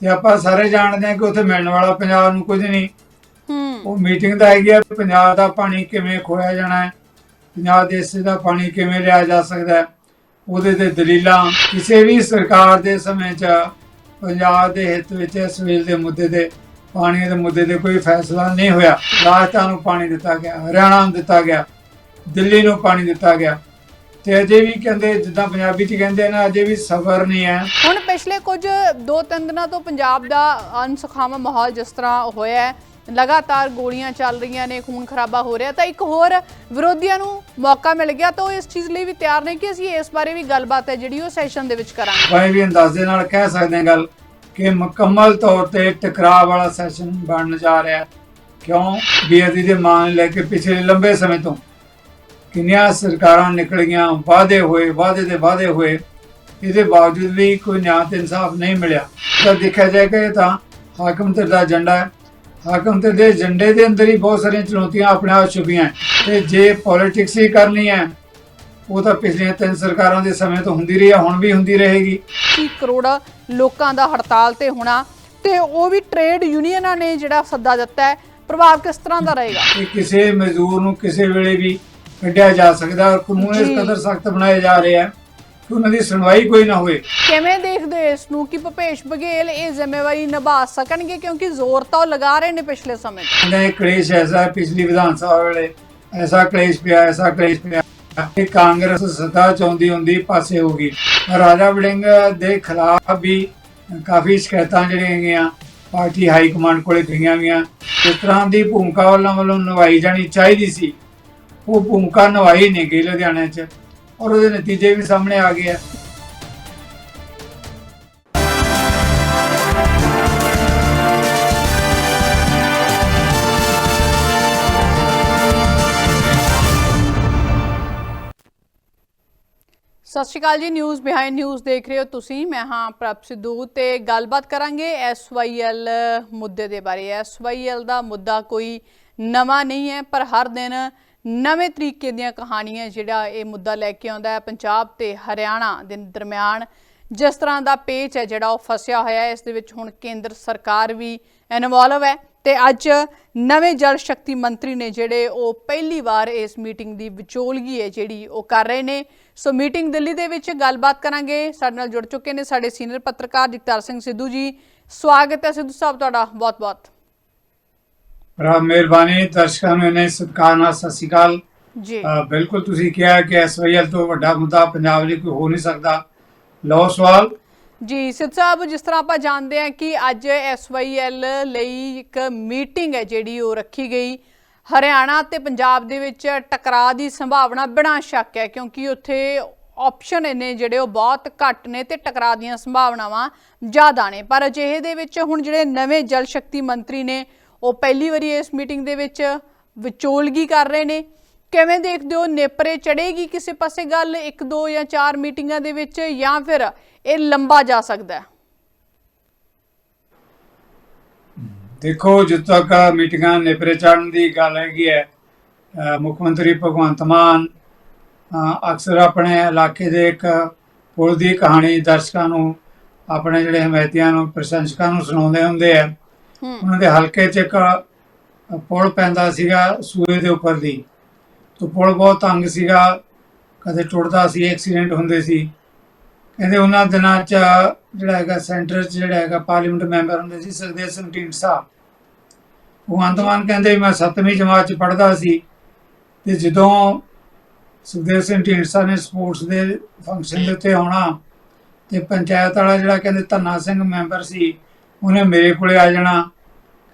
ਤੇ ਆਪਾਂ ਸਾਰੇ ਜਾਣਦੇ ਹਾਂ ਕਿ ਉੱਥੇ ਮਿਲਣ ਵਾਲਾ ਪੰਜਾਬ ਨੂੰ ਕੁਝ ਨਹੀਂ। ਹੂੰ। ਉਹ ਮੀਟਿੰਗ ਦਾ ਹੈਗੀ ਆ ਪੰਜਾਬ ਦਾ ਪਾਣੀ ਕਿਵੇਂ ਖੋਇਆ ਜਾਣਾ ਹੈ ਪੰਜਾਬ ਦੇ ਹਿੱਸੇ ਦਾ ਪਾਣੀ ਕਿਵੇਂ ਲਿਆ ਜਾ ਸਕਦਾ ਹੈ ਉਹਦੇ ਤੇ ਦਲੀਲਾਂ ਕਿਸੇ ਵੀ ਸਰਕਾਰ ਦੇ ਸਮੇਂ 'ਚ ਪੰਜਾਬ ਦੇ ਹਿੱਤ ਵਿੱਚ ਇਸ ਵੇਲੇ ਦੇ ਮੁੱਦੇ ਤੇ ਪਾਣੀ ਦੇ ਮੁੱਦੇ ਤੇ ਕੋਈ ਫੈਸਲਾ ਨਹੀਂ ਹੋਇਆ। ਰਾਜਸਥਾਨ ਨੂੰ ਪਾਣੀ ਦਿੱਤਾ ਗਿਆ ਹਰਿਆਣਾ ਨੂੰ ਦਿੱਤਾ ਗਿਆ ਦਿੱਲੀ ਨੂੰ ਪਾਣੀ ਦਿੱਤਾ ਗਿਆ। ਤੇ ਅਜੇ ਵੀ ਕਹਿੰਦੇ ਜਿੱਦਾਂ ਪੰਜਾਬੀ 'ਚ ਕਹਿੰਦੇ ਨੇ ਅਜੇ ਵੀ ਸਬਰ ਨਹੀਂ ਹੈ। ਹੁਣ ਪਿਛਲੇ ਕੁਝ ਦੋ ਤਿੰਨ ਦਿਨਾਂ ਤੋਂ ਪੰਜਾਬ ਦਾ ਅਨਸੁਖਾਵਾਂ ਮਾਹੌਲ ਜਿਸ ਤਰ੍ਹਾਂ ਹੋਇਆ ਹੈ ਲਗਾਤਾਰ ਗੋਲੀਆਂ ਚੱਲ ਰਹੀਆਂ ਨੇ ਖੂਨ ਖਰਾਬਾ ਹੋ ਰਿਹਾ ਤਾਂ ਇੱਕ ਹੋਰ ਵਿਰੋਧੀਆਂ ਨੂੰ ਮੌਕਾ ਮਿਲ ਗਿਆ ਤਾਂ ਉਹ ਇਸ ਚੀਜ਼ ਲਈ ਵੀ ਤਿਆਰ ਨੇ ਕਿ ਅਸੀਂ ਇਸ ਬਾਰੇ ਵੀ ਗੱਲਬਾਤ ਹੈ ਜਿਹੜੀ ਉਹ ਸੈਸ਼ਨ ਦੇ ਵਿੱਚ ਕਰਾਂਗੇ। ਕੋਈ ਵੀ ਅੰਦਾਜ਼ੇ ਨਾਲ ਕਹਿ ਸਕਦੇ ਹਾਂ ਗੱਲ ਕਿ ਮੁਕੰਮਲ ਤੌਰ ਤੇ ਟਕਰਾਅ ਵਾਲਾ ਸੈਸ਼ਨ ਬਣਨ ਜਾ ਰਿਹਾ ਹੈ। ਕਿਉਂ? ਬੇਅਦਬੀ ਦੇ ਮਾਨ ਲੈ ਕੇ ਪਿਛਲੇ ਲੰਬੇ ਸਮੇਂ ਤੋਂ ਕਿੰਨੀਆਂ ਸਰਕਾਰਾਂ ਨਿਕਲੀਆਂ ਵਾਅਦੇ ਹੋਏ ਵਾਅਦੇ ਦੇ ਵਾਅਦੇ ਹੋਏ ਇਹਦੇ ਬਾਵਜੂਦ ਵੀ ਕੋਈ ਨਿਆਂ ਤੇ ਇਨਸਾਫ ਨਹੀਂ ਮਿਲਿਆ। ਤਾਂ ਦੇਖਿਆ ਜਾਏ ਕਿ ਤਾਂ ਹਾਕਮ ਤੇ ਦਾ ਏਜੰਡਾ ਹੈ। ਹਾਕਮ ਤੇ ਦੇ ਏਜੰਡੇ ਦੇ ਅੰਦਰ ਹੀ ਬਹੁਤ ਸਾਰੀਆਂ ਚੁਣੌਤੀਆਂ ਆਪਣੇ ਆਪ ਛੁਪੀਆਂ। ਤੇ ਜੇ ਪੋਲਿਟਿਕਸ ਹੀ ਕਰਨੀ ਹੈ ਉਹ ਤਾਂ ਪਿਛਲੀਆਂ ਤਿੰਨ ਸਰਕਾਰਾਂ ਦੇ ਸਮੇਂ ਤੋਂ ਹੁੰਦੀ ਰਹੀ ਹੈ ਹੁਣ ਵੀ ਹੁੰਦੀ ਰਹੇਗੀ। 30 ਕਰੋੜ ਲੋਕਾਂ ਦਾ ਹੜਤਾਲ ਤੇ ਹੋਣਾ ਤੇ ਉਹ ਵੀ ਟ੍ਰੇਡ ਯੂਨੀਅਨਾਂ ਨੇ ਜਿਹੜਾ ਸੱਦਾ ਦਿੱਤਾ ਹੈ। ਪ੍ਰਭਾਵ ਕਿਸ ਤਰ੍ਹਾਂ ਦਾ ਰਹੇਗਾ? ਕਿ ਕਿਸੇ ਮਜ਼ਦੂਰ ਨੂੰ ਕਿਸੇ ਵੇਲੇ ਵੀ ਕੱਢਿਆ ਜਾ ਸਕਦਾ ਔਰ ਕਾਨੂੰਨ ਇਸ ਜੀ। ਕਦਰ ਸਖਤ ਬਣਾਏ ਜਾ ਰਹੇ ਆ ਕਿ ਉਹਨਾਂ ਦੀ ਸੁਣਵਾਈ ਕੋਈ ਨਾ ਹੋਏ ਕਿਵੇਂ ਦੇਖਦੇ ਹੋ ਇਸ ਨੂੰ ਕਿ ਭੁਪੇਸ਼ ਬਘੇਲ ਇਹ ਜ਼ਿੰਮੇਵਾਰੀ ਨਿਭਾ ਸਕਣਗੇ? ਕਿਉਂਕਿ ਜ਼ੋਰ ਤਾਂ ਉਹ ਲਗਾ ਰਹੇ ਨੇ ਪਿਛਲੇ ਸਮੇਂ ਤੋਂ। ਕਹਿੰਦਾ ਇਹ ਕਲੇਸ਼ ਐਸਾ ਹੈ, ਪਿਛਲੀ ਵਿਧਾਨ ਸਭਾ ਵੇਲੇ ਐਸਾ ਕਲੇਸ਼ ਪਿਆ ਐਸਾ ਕਲੇਸ਼ ਪਿਆ ਕਿ ਕਾਂਗਰਸ ਸੱਤਾ ਚਾਹੁੰਦੀ ਹੁੰਦੀ ਪਾਸੇ ਹੋ ਗਈ। ਰਾਜਾ ਵੜਿੰਗ ਦੇ ਖਿਲਾਫ ਵੀ ਕਾਫੀ ਸ਼ਿਕਾਇਤਾਂ ਜਿਹੜੀਆਂ ਹੈਗੀਆਂ ਪਾਰਟੀ ਹਾਈ ਕਮਾਂਡ ਕੋਲੇ ਗਈਆਂ ਗਈਆਂ ਇਸ ਤਰ੍ਹਾਂ ਦੀ ਭੂਮਿਕਾ ਵੱਲੋਂ ਵੱਲੋਂ ਨਿਭਾਈ ਜਾਣੀ ਚਾਹੀਦੀ ਸੀ। ਉਹ ਭੂਮਿਕਾ ਨਿਭਾਈ ਨਹੀਂ ਗਈ ਲੁਧਿਆਣੇ 'ਚ, ਔਰ ਉਹਦੇ ਨਤੀਜੇ ਵੀ ਸਾਹਮਣੇ ਆ ਗਏ ਆ। ਸਤਿ ਸ਼੍ਰੀ ਅਕਾਲ ਜੀ, ਨਿਊਜ਼ ਬਿਹਾਈਂਡ ਨਿਊਜ਼ ਦੇਖ ਰਹੇ ਹੋ ਤੁਸੀਂ। ਮੈਂ ਹਾਂ ਪ੍ਰਭ ਸਿੱਧੂ ਤੇ ਗੱਲਬਾਤ ਕਰਾਂਗੇ ਐਸਵਾਈਐਲ ਮੁੱਦੇ ਦੇ ਬਾਰੇ। ਐਸਵਾਈਐਲ ਦਾ ਮੁੱਦਾ ਕੋਈ ਨਵਾਂ ਨਹੀਂ ਹੈ, ਪਰ ਹਰ ਦਿਨ ਨਵੇਂ ਤਰੀਕੇ ਦੀਆਂ ਕਹਾਣੀਆਂ ਜਿਹੜਾ ਇਹ ਮੁੱਦਾ ਲੈ ਕੇ ਆਉਂਦਾ ਹੈ ਪੰਜਾਬ ਤੇ ਹਰਿਆਣਾ ਦੇ ਦਰਮਿਆਨ। ਜਿਸ ਤਰ੍ਹਾਂ ਦਾ ਪੇਚ ਹੈ ਜਿਹੜਾ ਉਹ ਫਸਿਆ ਹੋਇਆ ਹੈ, ਇਸ ਦੇ ਵਿੱਚ ਹੁਣ ਕੇਂਦਰ ਸਰਕਾਰ ਵੀ ਇਨਵੋਲਵ ਹੈ ਤੇ ਅੱਜ ਨਵੇਂ ਜਲ ਸ਼ਕਤੀ ਮੰਤਰੀ ਨੇ ਜਿਹੜੇ ਉਹ ਪਹਿਲੀ ਵਾਰ ਇਸ ਮੀਟਿੰਗ ਦੀ ਵਿਚੋਲਗੀ ਹੈ ਜਿਹੜੀ ਉਹ ਕਰ ਰਹੇ ਨੇ। ਸੋ ਮੀਟਿੰਗ ਦਿੱਲੀ ਦੇ ਵਿੱਚ ਗੱਲਬਾਤ ਕਰਾਂਗੇ। ਸਾਡੇ ਨਾਲ ਜੁੜ ਚੁੱਕੇ ਨੇ ਸਾਡੇ ਸੀਨੀਅਰ ਪੱਤਰਕਾਰ ਜਗਤਾਰ ਸਿੰਘ ਸਿੱਧੂ ਜੀ। ਸਵਾਗਤ ਹੈ ਸਿੱਧੂ ਸਾਹਿਬ, ਤੁਹਾਡਾ ਬਹੁਤ-ਬਹੁਤ। ਬੜਾ ਮਿਹਰਬਾਨੀ ਦਰਸ਼ਕਾਂ ਨੂੰ ਇਹਨੇ ਸਤਿਕਾਰ ਨਾਲ ਸਤਿ ਸ਼੍ਰੀ ਅਕਾਲ। ਜੀ। ਬਿਲਕੁਲ ਤੁਸੀਂ ਕਿਹਾ ਕਿ ਐਸਵਾਈਐਲ ਤੋਂ ਵੱਡਾ ਮੁੱਦਾ ਪੰਜਾਬ ਲਈ ਕੋਈ ਹੋ ਨਹੀਂ ਸਕਦਾ। ਲਓ ਸਵਾਲ। ਜੀ ਸਿੱਧ ਸਾਹਿਬ ਜਿਸ ਤਰ੍ਹਾਂ ਆਪਾਂ ਜਾਣਦੇ ਹਾਂ ਕਿ ਅੱਜ ਐਸਵਾਈਐਲ ਲਈ ਇੱਕ ਮੀਟਿੰਗ ਹੈ ਜਿਹੜੀ ਉਹ ਰੱਖੀ ਗਈ। ਹਰਿਆਣਾ ਤੇ ਪੰਜਾਬ ਦੇ ਵਿੱਚ ਟਕਰਾਅ ਦੀ ਸੰਭਾਵਨਾ ਬਿਨਾਂ ਸ਼ੱਕ ਹੈ ਕਿਉਂਕਿ ਉੱਥੇ ਆਪਸ਼ਨ ਨੇ ਜਿਹੜੇ ਉਹ ਬਹੁਤ ਘੱਟ ਨੇ ਤੇ ਟਕਰਾਅ ਦੀਆਂ ਸੰਭਾਵਨਾਵਾਂ ਜ਼ਿਆਦਾ ਨੇ। ਪਰ ਅਜਿਹੇ ਦੇ ਵਿੱਚ ਹੁਣ ਜਿਹੜੇ ਨਵੇਂ ਜਲ ਸ਼ਕਤੀ ਮੰਤਰੀ ਨੇ ਉਹ ਪਹਿਲੀ ਵਾਰੀ ਇਸ ਮੀਟਿੰਗ ਦੇ ਵਿੱਚ ਵਿਚੋਲਗੀ ਕਰ ਰਹੇ ਨੇ। ਕਿਵੇਂ ਦੇਖਦੇ ਹੋ? ਨੇਪਰੇ ਚੜੇਗੀ ਕਿਸੇ ਪਾਸੇ ਗੱਲ ਇੱਕ, ਦੋ ਜਾਂ ਚਾਰ ਮੀਟਿੰਗਾਂ ਦੇ ਵਿੱਚ ਜਾਂ ਫਿਰ ਇਹ ਲੰਬਾ ਜਾ ਸਕਦਾ ਹੈ? ਦੇਖੋ ਜਦ ਤੱਕ ਮੀਟਿੰਗਾਂ ਨੇਪਰੇ ਚੜਨ ਦੀ ਗੱਲ ਹੈਗੀ ਹੈ ਮੁੱਖ ਮੰਤਰੀ ਭਗਵੰਤ ਮਾਨ ਅਕਸਰ ਆਪਣੇ ਇਲਾਕੇ ਦੇ ਇੱਕ ਪੁਲ ਦੀ ਕਹਾਣੀ ਦਰਸ਼ਕਾਂ ਨੂੰ, ਆਪਣੇ ਜਿਹੜੇ ਹਮਾਇਤੀਆਂ ਨੂੰ, ਪ੍ਰਸ਼ੰਸਕਾਂ ਨੂੰ ਸੁਣਾਉਂਦੇ ਹੁੰਦੇ ਆ। ਉਹਨਾਂ ਦੇ ਹਲਕੇ 'ਚ ਇੱਕ ਪੁਲ ਪੈਂਦਾ ਸੀਗਾ ਸੂਏ ਦੇ ਉੱਪਰ ਦੀ। ਤੋਂ ਪੁਲ ਬਹੁਤ ਤੰਗ ਸੀਗਾ। ਕਦੇ ਟੁੱਟਦਾ ਸੀ, ਐਕਸੀਡੈਂਟ ਹੁੰਦੇ ਸੀ। ਕਹਿੰਦੇ ਉਹਨਾਂ ਦਿਨਾਂ 'ਚ ਜਿਹੜਾ ਹੈਗਾ ਸੈਂਟਰ 'ਚ ਜਿਹੜਾ ਹੈਗਾ ਪਾਰਲੀਮੈਂਟ ਮੈਂਬਰ ਹੁੰਦੇ ਸੀ, ਸੁਖਦੇਵ ਸਿੰਘ ਢੀਂਡਸਾ। ਉਹ ਅੰਤਮਾਨ ਕਹਿੰਦੇ ਮੈਂ 7ਵੀਂ ਜਮਾਤ 'ਚ ਪੜ੍ਹਦਾ ਸੀ। ਤੇ ਜਦੋਂ ਸੁਖਦੇਵ ਸਿੰਘ ਢੀਂਡਸਾ ਨੇ ਸਪੋਰਟਸ ਦੇ ਫੰਕਸ਼ਨ ਦੇ ਉੱਤੇ ਆਉਣਾ, ਤੇ ਪੰਚਾਇਤ ਵਾਲਾ ਜਿਹੜਾ ਕਹਿੰਦੇ ਧੰਨਾ ਸਿੰਘ ਮੈਂਬਰ ਸੀ, ਉਹਨੇ ਮੇਰੇ ਕੋਲੇ ਆ ਜਾਣਾ।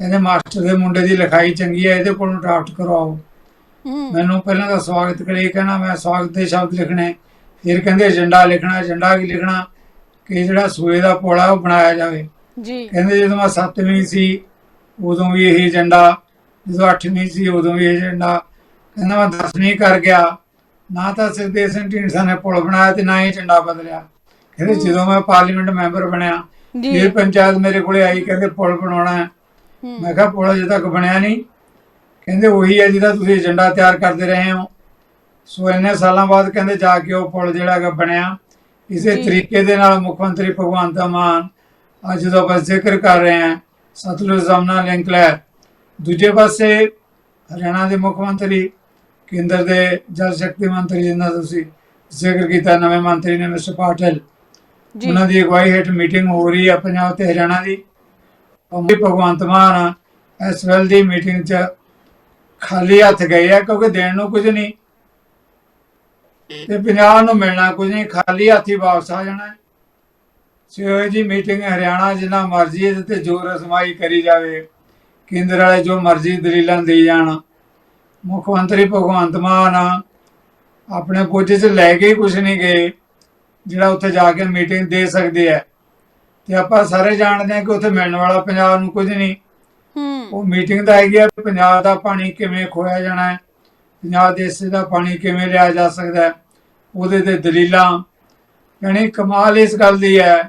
ਕਹਿੰਦੇ ਮਾਸਟਰ ਦੇ ਮੁੰਡੇ ਦੀ ਲਿਖਾਈ ਚੰਗੀ ਹੈ ਇਹਦੇ ਕੋਲੋਂ ਡਰਾਫਟ ਕਰਵਾਓ। ਮੈਨੂੰ ਪਹਿਲਾਂ ਤਾਂ ਸਵਾਗਤ ਕਰੇ ਕਹਿਣਾ ਮੈਂ ਸਵਾਗਤ ਦੇ ਸ਼ਬਦ ਲਿਖਣੇ। ਫਿਰ ਕਹਿੰਦੇ ਏਜੰਡਾ ਲਿਖਣਾ ਏਜੰਡਾ ਕੀ ਲਿਖਣਾ ਕਿ ਜਿਹੜਾ ਸੂਏ ਦਾ ਪੁਲ ਉਹ ਬਣਾਇਆ ਜਾਵੇ। ਜੀ। ਕਹਿੰਦੇ ਜਦੋਂ ਮੈਂ 7ਵੀਂ ਸੀ ਉਦੋਂ ਵੀ ਇਹ ਏਜੰਡਾ ਜਦੋਂ 8ਵੀਂ ਸੀ ਉਦੋਂ ਵੀ ਇਹ ਏਜੰਡਾ ਕਹਿੰਦਾ ਮੈਂ 10ਵੀਂ ਕਰ ਗਿਆ ਨਾ ਤਾਂ ਸੁਖਦੇਵ ਸਿੰਘ ਢੀਂਡਸਾ ਨੇ ਪੁਲ ਬਣਾਇਆ ਤੇ ਨਾ ਹੀ ਏਜੰਡਾ ਬਦਲਿਆ। ਕਹਿੰਦੇ ਜਦੋਂ ਮੈਂ ਪਾਰਲੀਮੈਂਟ ਮੈਂਬਰ ਬਣਿਆ ਜੀ। ਫਿਰ ਪੰਚਾਇਤ ਮੇਰੇ ਕੋਲੇ ਆਈ ਕਹਿੰਦੇ ਪੁਲ ਬਣਾਉਣਾ ਹੂੰ। ਮੈਂ ਕਿਹਾ ਪੁਲ ਅਜੇ ਤੱਕ ਬਣਿਆ ਨਹੀਂ। ਕਹਿੰਦੇ ਉਹੀ ਹੈ ਜਿਹਦਾ ਤੁਸੀਂ ਏਜੰਡਾ ਤਿਆਰ ਕਰਦੇ ਰਹੇ ਹੋ। ਸੋ ਇੰਨੇ ਸਾਲਾਂ ਬਾਅਦ ਕਹਿੰਦੇ ਜਾ ਕੇ ਉਹ ਪੁਲ ਜਿਹੜਾ ਹੈਗਾ ਬਣਿਆ। ਇਸੇ। ਤਰੀਕੇ ਦੇ ਨਾਲ ਮੁੱਖ ਮੰਤਰੀ ਭਗਵੰਤ ਮਾਨ ਅੱਜ ਜਦੋਂ ਆਪਾਂ ਜ਼ਿਕਰ ਕਰ ਰਹੇ ਹਾਂ। ਸਤਲੁਜ ਜਮਨਾ ਲਿੰਕ ਲੈ ਦੂਜੇ ਪਾਸੇ ਹਰਿਆਣਾ ਦੇ ਮੁੱਖ ਮੰਤਰੀ ਕੇਂਦਰ ਦੇ ਜਲ ਸ਼ਕਤੀ ਮੰਤਰੀ ਜਿਨ੍ਹਾਂ ਦਾ ਤੁਸੀਂ ਜ਼ਿਕਰ ਕੀਤਾ ਨਵੇਂ ਮੰਤਰੀ ਨੇ ਮਿਸਟਰ ਪਾਟਿਲ। ਉਹਨਾਂ ਦੀ ਅਗਵਾਈ ਹੇਠ ਮੀਟਿੰਗ ਹੋ ਰਹੀ ਹੈ ਪੰਜਾਬ ਤੇ ਹਰਿਆਣਾ ਦੀ। ਅੰਮ੍ਰਿਤ ਭਗਵੰਤ ਮਾਨ ਇਸ ਵੇਲੇ ਦੀ ਮੀਟਿੰਗ 'ਚ ਖਾਲੀ ਹੱਥ ਗਏ ਆ, ਕਿਉਂਕਿ ਦੇਣ ਨੂੰ ਕੁਝ ਨਹੀਂ। ਤੇ ਪੰਜਾਬ ਨੂੰ ਮਿਲਣਾ ਕੁਝ ਨਹੀਂ, ਖਾਲੀ ਹੱਥੀ ਵਾਪਸ ਆ ਜਾਣਾ। ਹੈ। ਜੀ ਮੀਟਿੰਗ ਹਰਿਆਣਾ ਜਿੰਨਾ ਮਰਜ਼ੀ ਇਹਦੇ ਤੇ ਜ਼ੋਰ ਰਸਮਾਈ ਕਰੀ ਜਾਵੇ, ਕੇਂਦਰ ਵਾਲੇ ਜੋ ਮਰਜ਼ੀ ਦਲੀਲਾਂ ਦੇ ਜਾਣ। ਮੁੱਖ ਮੰਤਰੀ ਭਗਵੰਤ ਮਾਨ ਆਪਣੇ ਪੁੱਜ 'ਚ ਲੈ ਕੇ ਹੀ ਕੁਝ ਨਹੀਂ ਗਏ, ਜਿਹੜਾ ਉੱਥੇ ਜਾ ਕੇ ਮੀਟਿੰਗ ਦੇ ਸਕਦੇ ਆ। ਤੇ ਆਪਾਂ ਸਾਰੇ ਜਾਣਦੇ ਹਾਂ ਕਿ ਉੱਥੇ ਮਿਲਣ ਵਾਲਾ ਪੰਜਾਬ ਨੂੰ ਕੁਝ ਨਹੀਂ। ਹੂੰ। ਉਹ ਮੀਟਿੰਗ ਦਾ ਹੈਗੀ ਆ ਪੰਜਾਬ ਦਾ ਪਾਣੀ ਕਿਵੇਂ ਖੋਇਆ ਜਾਣਾ ਹੈ ਪੰਜਾਬ ਦੇ ਹਿੱਸੇ ਦਾ ਪਾਣੀ ਕਿਵੇਂ ਲਿਆ ਜਾ ਸਕਦਾ ਹੈ ਉਹਦੇ ਤੇ ਦਲੀਲਾਂ। ਯਾਨੀ ਕਮਾਲ ਇਸ ਗੱਲ ਦੀ ਹੈ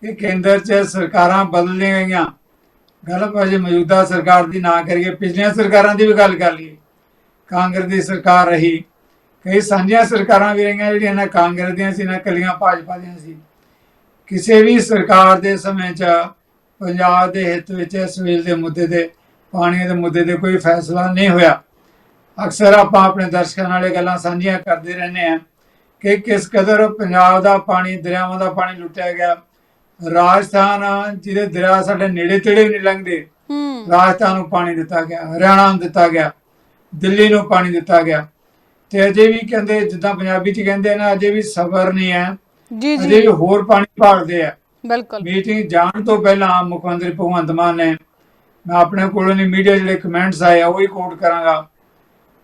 ਕਿ ਕੇਂਦਰ 'ਚ ਸਰਕਾਰਾਂ ਬਦਲੀਆਂ ਗਈਆਂ। ਗੱਲ ਭਾਜੀ ਮੌਜੂਦਾ ਸਰਕਾਰ ਦੀ ਨਾ ਕਰੀਏ ਪਿਛਲੀਆਂ ਸਰਕਾਰਾਂ ਦੀ ਵੀ ਗੱਲ ਕਰ ਲਈਏ। ਕਾਂਗਰਸ ਦੀ ਸਰਕਾਰ ਰਹੀ। ਕਈ ਸਾਂਝੀਆਂ ਸਰਕਾਰਾਂ ਵੀ ਰਹੀਆਂ ਜਿਹੜੀਆਂ ਨਾ ਕਾਂਗਰਸ ਦੀਆਂ ਸੀ ਨਾ ਕੱਲੀਆਂ ਭਾਜਪਾ ਦੀਆਂ ਸੀ। ਕਿਸੇ ਵੀ ਸਰਕਾਰ ਦੇ ਸਮੇਂ 'ਚ ਪੰਜਾਬ ਦੇ ਹਿੱਤ ਵਿੱਚ ਇਸ ਵੇਲੇ ਦੇ ਮੁੱਦੇ ਤੇ ਪਾਣੀ ਦੇ ਮੁੱਦੇ ਤੇ ਕੋਈ ਫੈਸਲਾ ਨਹੀਂ ਹੋਇਆ। ਅਕਸਰ ਆਪਾਂ ਆਪਣੇ ਦਰਸ਼ਕਾਂ ਨਾਲ ਇਹ ਗੱਲਾਂ ਸਾਂਝੀਆਂ ਕਰਦੇ ਰਹਿੰਦੇ ਹਾਂ ਕਿ ਕਿਸ ਕਦਰ ਪੰਜਾਬ ਦਾ ਪਾਣੀ ਦਰਿਆਵਾਂ ਦਾ ਪਾਣੀ ਲੁੱਟਿਆ ਗਿਆ। ਰਾਜਸਥਾਨ ਜਿਹਦੇ ਦਰਿਆ ਸਾਡੇ ਨੇੜੇ ਤੇੜੇ ਵੀ ਨਹੀਂ ਲੰਘਦੇ ਰਾਜਸਥਾਨ ਨੂੰ ਪਾਣੀ ਦਿੱਤਾ ਗਿਆ ਹਰਿਆਣਾ ਨੂੰ ਦਿੱਤਾ ਗਿਆ ਦਿੱਲੀ ਨੂੰ ਪਾਣੀ ਦਿੱਤਾ ਗਿਆ। ਤੇ ਅਜੇ ਵੀ ਕਹਿੰਦੇ ਜਿੱਦਾਂ ਪੰਜਾਬੀ ਚ ਕਹਿੰਦੇ ਨਾ ਅਜੇ ਵੀ ਸਬਰ ਨਹੀਂ ਹੈ। ਜੀ ਜੀ। ਅਜੇ ਹੋਰ ਪਾਣੀ ਭਾਲਦੇ ਆ। ਬਿਲਕੁਲ। ਮੀਟਿੰਗ ਜਾਣ ਤੋਂ ਪਹਿਲਾਂ ਮੁੱਖ ਮੰਤਰੀ ਭਗਵੰਤ ਮਾਨ ਨੇ ਮੈਂ ਆਪਣੇ ਕੋਲੋਂ ਨਹੀਂ ਮੀਡੀਆ ਜਿਹੜੇ ਕਮੈਂਟਸ ਆਏ ਆ ਉਹ ਹੀ ਕੋਟ ਕਰਾਂਗਾ।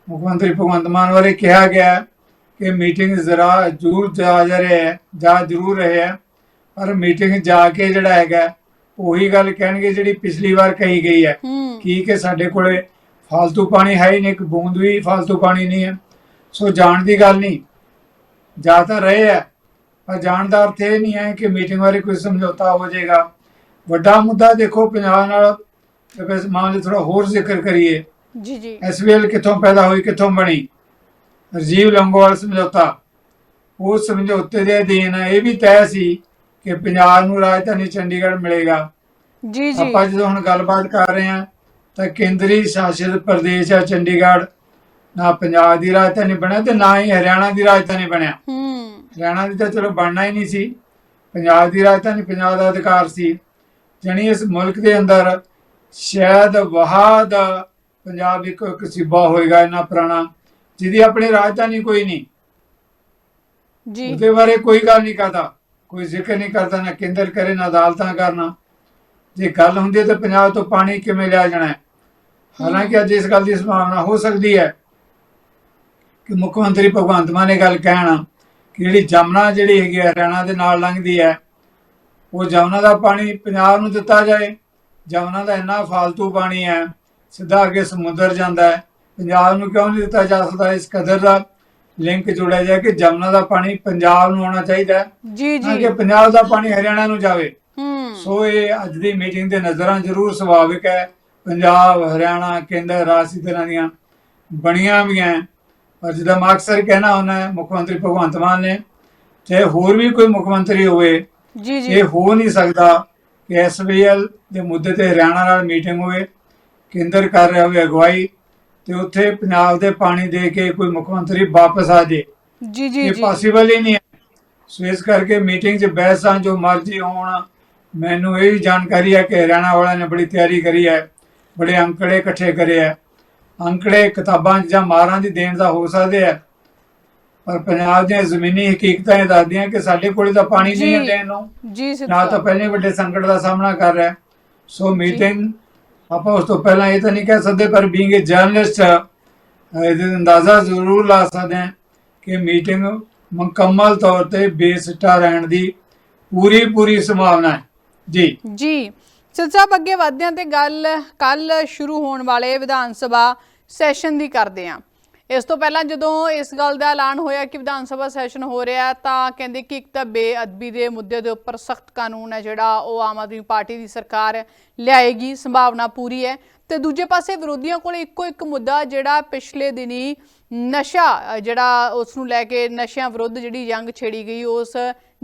ਮੁੱਖ ਮੰਤਰੀ ਭਗਵੰਤ ਮਾਨ ਬਾਰੇ ਕਿਹਾ ਗਿਆ ਕਿ ਮੀਟਿੰਗ ਜ਼ਰਾ ਜ਼ਰੂਰ ਜਾ ਰਹੇ ਹੈ ਜਾ ਜ਼ਰੂਰ ਰਹੇ ਹੈ ਪਰ ਮੀਟਿੰਗ ਜਾ ਕੇ ਜਿਹੜਾ ਹੈਗਾ ਉਹੀ ਗੱਲ ਕਹਿਣਗੇ ਜਿਹੜੀ ਪਿਛਲੀ ਵਾਰ ਕਹੀ ਗਈ ਹੈ। ਕੀ ਕਿ ਸਾਡੇ ਕੋਲੇ ਫालतू ਪਾਣੀ ਹੈ ਹੀ ਨਹੀਂ ਇੱਕ ਬੂੰਦ ਵੀ ਫालतू ਪਾਣੀ ਨਹੀਂ ਹੈ। ਸੋ ਜਾਣ ਦੀ ਗੱਲ ਨਹੀਂ। ਜਾ ਤਾਂ ਰਹੇ ਆ ਜਾਣ ਦਾ ਅਰਥ ਇਹ ਨਹੀਂ ਹੈ ਕਿ ਮੀਟਿੰਗ ਬਾਰੇ ਕੋਈ ਸਮਝੌਤਾ ਹੋ ਜਾਏਗਾ। ਵੱਡਾ ਮੁੱਦਾ ਦੇਖੋ ਪੰਜਾਬ ਨਾਲ ਫਿਰ ਮਾਮਲੇ ਥੋੜਾ ਹੋਰ ਜ਼ਿਕਰ ਕਰੀਏ। ਜੀ ਜੀ। ਐਸਵੀਐਲ ਕਿੱਥੋਂ ਪੈਦਾ ਹੋਈ ਕਿੱਥੋਂ ਬਣੀ? ਰਾਜੀਵ ਲੰਗੋਵਾਲ ਸਮਝੌਤਾ। ਉਹ ਸਮਝੌਤੇ ਦੇ ਅਧੀਨ ਇਹ ਵੀ ਤੈਅ ਸੀ ਕਿ ਪੰਜਾਬ ਨੂੰ ਰਾਜਧਾਨੀ ਚੰਡੀਗੜ੍ਹ ਮਿਲੇਗਾ। ਜੀ ਜੀ। ਆਪਾਂ ਜਦੋਂ ਹੁਣ ਗੱਲਬਾਤ ਕਰ ਰਹੇ ਹਾਂ ਤਾਂ ਕੇਂਦਰੀ ਸ਼ਾਸਿਤ ਪ੍ਰਦੇਸ਼ ਹੈ ਚੰਡੀਗੜ੍ਹ। ਨਾ ਪੰਜਾਬ ਦੀ ਰਾਜਧਾਨੀ ਬਣਿਆ ਤੇ ਨਾ ਹੀ ਹਰਿਆਣਾ ਦੀ ਰਾਜਧਾਨੀ ਬਣਿਆ। ਹੂੰ। ਹਰਿਆਣਾ ਦੀ ਤਾਂ ਚਲੋ ਬਣਨਾ ਹੀ ਨਹੀਂ ਸੀ। ਪੰਜਾਬ ਦੀ ਰਾਜਧਾਨੀ ਪੰਜਾਬ ਦਾ ਅਧਿਕਾਰ ਸੀ। ਜਾਣੀ ਇਸ ਮੁਲਕ ਦੇ ਅੰਦਰ ਸ਼ਾਇਦ ਵਹਾਦ ਪੰਜਾਬ ਇੱਕ ਇੱਕ ਸਿੱਬਾ ਹੋਏਗਾ ਇੰਨਾ ਪੁਰਾਣਾ ਜਿਹਦੀ ਆਪਣੀ ਰਾਜਧਾਨੀ ਕੋਈ ਨਹੀਂ। ਜੀ। ਉਹਦੇ ਬਾਰੇ ਕੋਈ ਗੱਲ ਨਹੀਂ ਕਰਦਾ। ਕੋਈ ਜ਼ਿਕਰ ਨਹੀਂ ਕਰਦਾ ਨਾ ਕੇਂਦਰ ਕਰੇ ਨਾ ਅਦਾਲਤਾਂ ਕਰਨਾ। ਜੇ ਗੱਲ ਹੁੰਦੀ ਤਾਂ ਪੰਜਾਬ ਤੋਂ ਪਾਣੀ ਕਿਵੇਂ ਲਿਆ ਜਾਣਾ ਹਾਲਾਂਕਿ ਅੱਜ ਇਸ ਗੱਲ ਦੀ ਸੰਭਾਵਨਾ ਹੋ ਸਕਦੀ ਹੈ ਕਿ ਮੁੱਖ ਮੰਤਰੀ ਭਗਵੰਤ ਮਾਨ ਨੇ ਗੱਲ ਕਹਿਣਾ ਜਿਹੜੀ ਜਮਨਾ ਜਿਹੜੀ ਹੈਗੀ ਹੈ ਹਰਿਆਣਾ ਦੇ ਨਾਲ ਲੰਘਦੀ ਹੈ ਉਹ ਜਮਨਾ ਦਾ ਪਾਣੀ ਪੰਜਾਬ ਨੂੰ ਦਿੱਤਾ ਜਾਏ। ਜਮਨਾ ਦਾ ਇੰਨਾ ਫालतू ਪਾਣੀ ਹੈ ਸਿੱਧਾ ਅੱਗੇ ਸਮੁੰਦਰ ਜਾਂਦਾ ਹੈ। ਪੰਜਾਬ ਨੂੰ ਕਿਉਂ ਨਹੀਂ ਦਿੱਤਾ ਜਾ ਸਕਦਾ? ਇਸ ਕਦਰ ਦਾ ਲਿੰਕ ਜੋੜਿਆ ਜਾਏ ਕਿ ਜਮਨਾ ਦਾ ਪਾਣੀ ਪੰਜਾਬ ਨੂੰ ਆਉਣਾ ਚਾਹੀਦਾ ਜੀ ਜੀ। ਕਿ ਪੰਜਾਬ ਦਾ ਪਾਣੀ ਹਰਿਆਣਾ ਨੂੰ ਜਾਵੇ। ਹੂੰ। ਸੋ ਇਹ ਅੱਜ ਦੀ ਮੀਟਿੰਗ ਦੇ ਨਜ਼ਰਾਂ ਜ਼ਰੂਰ ਸੁਭਾਵਿਕ ਹੈ। ਪੰਜਾਬ ਹਰਿਆਣਾ ਕੇਂਦਰ ਤਰ੍ਹਾਂ ਦੀਆਂ ਬਣੀਆਂ ਵੀ ਹੈ। ਪਰ ਜਿਹਦਾ ਮੈਂ ਅਕਸਰ ਕਹਿਣਾ ਹੁੰਦਾ ਹੈ ਮੁੱਖ ਮੰਤਰੀ ਭਗਵੰਤ ਮਾਨ ਨੇ ਚਾਹੇ ਹੋਰ ਵੀ ਕੋਈ ਮੁੱਖ ਮੰਤਰੀ ਹੋਵੇ ਜੀ ਜੀ। ਇਹ ਹੋ ਨਹੀਂ ਸਕਦਾ ਕਿ ਐਸਬੀਐਲ ਦੇ ਮੁੱਦੇ ਤੇ ਹਰਿਆਣਾ ਨਾਲ ਮੀਟਿੰਗ ਹੋਵੇ ਕੇਂਦਰ ਕਰ ਰਿਹਾ ਹੋਵੇ ਅਗਵਾਈ ਤੇ ਉੱਥੇ ਪੰਜਾਬ ਦੇ ਪਾਣੀ ਦੇ ਕੇ ਕੋਈ ਮੁੱਖ ਮੰਤਰੀ ਵਾਪਸ ਆ ਜੇ। ਜੀ ਜੀ ਇਹ ਪੋਸੀਬਲ ਹੀ ਨਹੀਂ ਹੈ। ਸੋ ਇਸ ਕਰਕੇ ਮੀਟਿੰਗ 'ਚ ਬਹਿਸਾਂ ਜੋ ਮਰਜ਼ੀ ਹੋਣ। ਮੈਨੂੰ ਇਹ ਜਾਣਕਾਰੀ ਹੈ ਕਿ ਹਰਿਆਣਾ ਵਾਲਿਆਂ ਨੇ ਬੜੀ ਤਿਆਰੀ ਕਰੀ ਹੈ ਬੜੇ ਅੰਕੜੇ ਇਕੱਠੇ ਕਰੇ ਹੈ। ਅੰਕੜੇ ਕਿਤਾਬਾਂ ਜਾਂ ਮਾਰਾਂ ਦੀ ਦੇਣ ਦਾ ਹੋ ਸਕਦੇ ਹੈ ਪਰ ਪੰਜਾਬ ਦੀਆਂ ਜ਼ਮੀਨੀ ਹਕੀਕਤਾਂ ਇਹ ਦੱਸਦੀਆਂ ਕਿ ਸਾਡੇ ਕੋਲੇ ਤਾਂ ਪਾਣੀ ਨਹੀਂ ਹੈ। ਦੇਣ ਨੂੰ ਜੀ ਸਿੱਧੂ ਨਾ ਤਾਂ। ਪਹਿਲੇ ਵੱਡੇ ਸੰਕਟ ਦਾ ਸਾਹਮਣਾ ਕਰ ਰਿਹਾ। ਸੋ ਮੀਟਿੰਗ ਆਪਾਂ ਉਸ ਤੋਂ ਪਹਿਲਾਂ ਇਹ ਤਾਂ ਨਹੀਂ ਕਹਿ ਸਕਦੇ ਪਰ ਬੀਇੰਗ ਅ ਜਰਨਲਿਸਟ ਇਹਦੇ ਅੰਦਾਜ਼ਾ ਜ਼ਰੂਰ ਲਾ ਸਕਦੇ ਹਾਂ ਕਿ ਮੀਟਿੰਗ ਮੁਕੰਮਲ ਤੌਰ ਤੇ ਬੇਸਿੱਟਾ ਰਹਿਣ ਦੀ ਪੂਰੀ ਪੂਰੀ ਸੰਭਾਵਨਾ ਹੈ ਜੀ ਜੀ ਸਾਹਿਬ ਅੱਗੇ ਵਧਦੇ ਹਾਂ ਤੇ ਗੱਲ ਕੱਲ ਸ਼ੁਰੂ ਹੋਣ ਵਾਲੇ ਵਿਧਾਨ ਸਭਾ ਸੈਸ਼ਨ ਦੀ ਕਰਦੇ ਹਾਂ। ਇਸ ਤੋਂ ਪਹਿਲਾਂ ਜਦੋਂ ਇਸ ਗੱਲ ਦਾ ਐਲਾਨ ਹੋਇਆ ਕਿ ਵਿਧਾਨ ਸਭਾ ਸੈਸ਼ਨ ਹੋ ਰਿਹਾ ਤਾਂ ਕਹਿੰਦੇ ਕਿ ਇੱਕ ਤਾਂ ਬੇਅਦਬੀ ਦੇ ਮੁੱਦੇ ਦੇ ਉੱਪਰ ਸਖਤ ਕਾਨੂੰਨ ਹੈ ਜਿਹੜਾ ਉਹ ਆਮ ਆਦਮੀ ਪਾਰਟੀ ਦੀ ਸਰਕਾਰ ਲਿਆਏਗੀ, ਸੰਭਾਵਨਾ ਪੂਰੀ ਹੈ। ਤੇ ਦੂਜੇ ਪਾਸੇ ਵਿਰੋਧੀਆਂ ਕੋਲ ਇੱਕੋ ਇੱਕ ਮੁੱਦਾ ਜਿਹੜਾ ਪਿਛਲੇ ਦਿਨੀ ਨਸ਼ਾ, ਜਿਹੜਾ ਉਸ ਨੂੰ ਲੈ ਕੇ ਨਸ਼ਿਆਂ ਵਿਰੁੱਧ ਜਿਹੜੀ ਜੰਗ ਛੇੜੀ ਗਈ, ਉਸ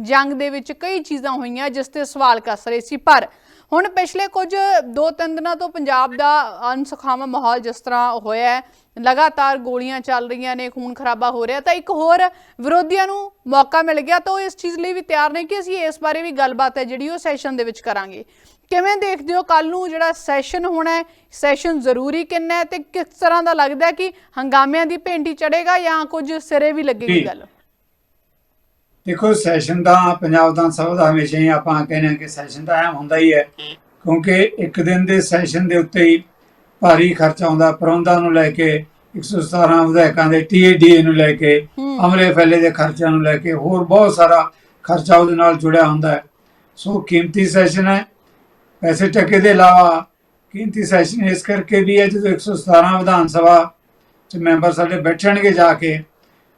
ਜੰਗ ਦੇ ਵਿੱਚ ਕਈ ਚੀਜ਼ਾਂ ਹੋਈਆਂ ਜਿਸ ਤੇ ਸਵਾਲ ਕੱਸ ਰਹੇ ਸੀ। ਪਰ ਹੁਣ ਪਿਛਲੇ ਕੁਝ ਦੋ ਤਿੰਨ ਦਿਨਾਂ ਤੋਂ ਪੰਜਾਬ ਦਾ ਅਨਸਖਾਵਾ ਮਾਹੌਲ ਜਿਸ ਤਰ੍ਹਾਂ ਹੋਇਆ ਹੈ ਲਗਾਤਾਰ ਗੋਲੀਆਂ ਚੱਲ ਰਹੀਆਂ ਨੇ ਖੂਨ ਖਰਾਬਾ ਹੋ ਰਿਹਾ ਤਾਂ ਇੱਕ ਹੋਰ ਵਿਰੋਧੀਆਂ ਨੂੰ ਮੌਕਾ ਮਿਲ ਗਿਆ ਤਾਂ ਉਹ ਇਸ ਚੀਜ਼ ਲਈ ਵੀ ਤਿਆਰ ਨੇ ਕਿ ਅਸੀਂ ਇਸ ਬਾਰੇ ਵੀ ਗੱਲਬਾਤ ਹੈ ਜਿਹੜੀ ਉਹ ਸੈਸ਼ਨ ਦੇ ਵਿੱਚ ਕਰਾਂਗੇ ਕਿਵੇਂ ਦੇਖਦੇ ਹੋ ਕੱਲ ਨੂੰ ਜਿਹੜਾ ਸੈਸ਼ਨ ਹੋਣਾ ਹੈ ਸੈਸ਼ਨ ਜ਼ਰੂਰੀ ਕਿੰਨਾ ਹੈ ਤੇ ਕਿਸ ਤਰ੍ਹਾਂ ਦਾ ਲੱਗਦਾ ਹੈ ਕਿ ਹੰਗਾਮਿਆਂ ਦੀ ਭੇਂਟੀ ਚੜੇਗਾ ਜਾਂ ਕੁਝ ਸਿਰੇ ਵੀ ਲੱਗੇਗੀ। ਗੱਲ ਦੇਖੋ ਸੈਸ਼ਨ ਦਾ ਪੰਜਾਬ ਵਿਧਾਨ ਸਭਾ ਦਾ ਹਮੇਸ਼ਾ ਹੀ ਆਪਾਂ ਕਹਿੰਦੇ ਕਿ ਸੈਸ਼ਨ ਤਾਂ ਅਹਿਮ ਹੁੰਦਾ ਹੀ ਹੈ ਕਿਉਂਕਿ ਇੱਕ ਦਿਨ ਦੇ ਸੈਸ਼ਨ ਦੇ ਉੱਤੇ ਹੀ ਭਾਰੀ ਖਰਚਾ ਆਉਂਦਾ ਪ੍ਰਬੰਧਾਂ ਨੂੰ ਲੈ ਕੇ 117 ਵਿਧਾਇਕਾਂ ਦੇ ਟੀਏਡੀਏ ਨੂੰ ਲੈ ਕੇ। ਅਮਲੇ ਫੈਲੇ ਦੇ ਖਰਚਿਆਂ ਨੂੰ ਲੈ ਕੇ ਹੋਰ ਬਹੁਤ ਸਾਰਾ ਖਰਚਾ ਉਹਦੇ ਨਾਲ ਜੁੜਿਆ ਹੁੰਦਾ ਹੈ ਸੋ ਕੀਮਤੀ ਸੈਸ਼ਨ ਹੈ ਪੈਸੇ ਟਕੇ ਦੇ ਇਲਾਵਾ ਕੀਮਤੀ ਸੈਸ਼ਨ ਇਸ ਕਰਕੇ ਵੀ ਹੈ ਜਦੋਂ 117 ਵਿਧਾਨ ਸਭਾ ਚ ਮੈਂਬਰ ਸਾਡੇ ਬੈਠਣਗੇ ਜਾ ਕੇ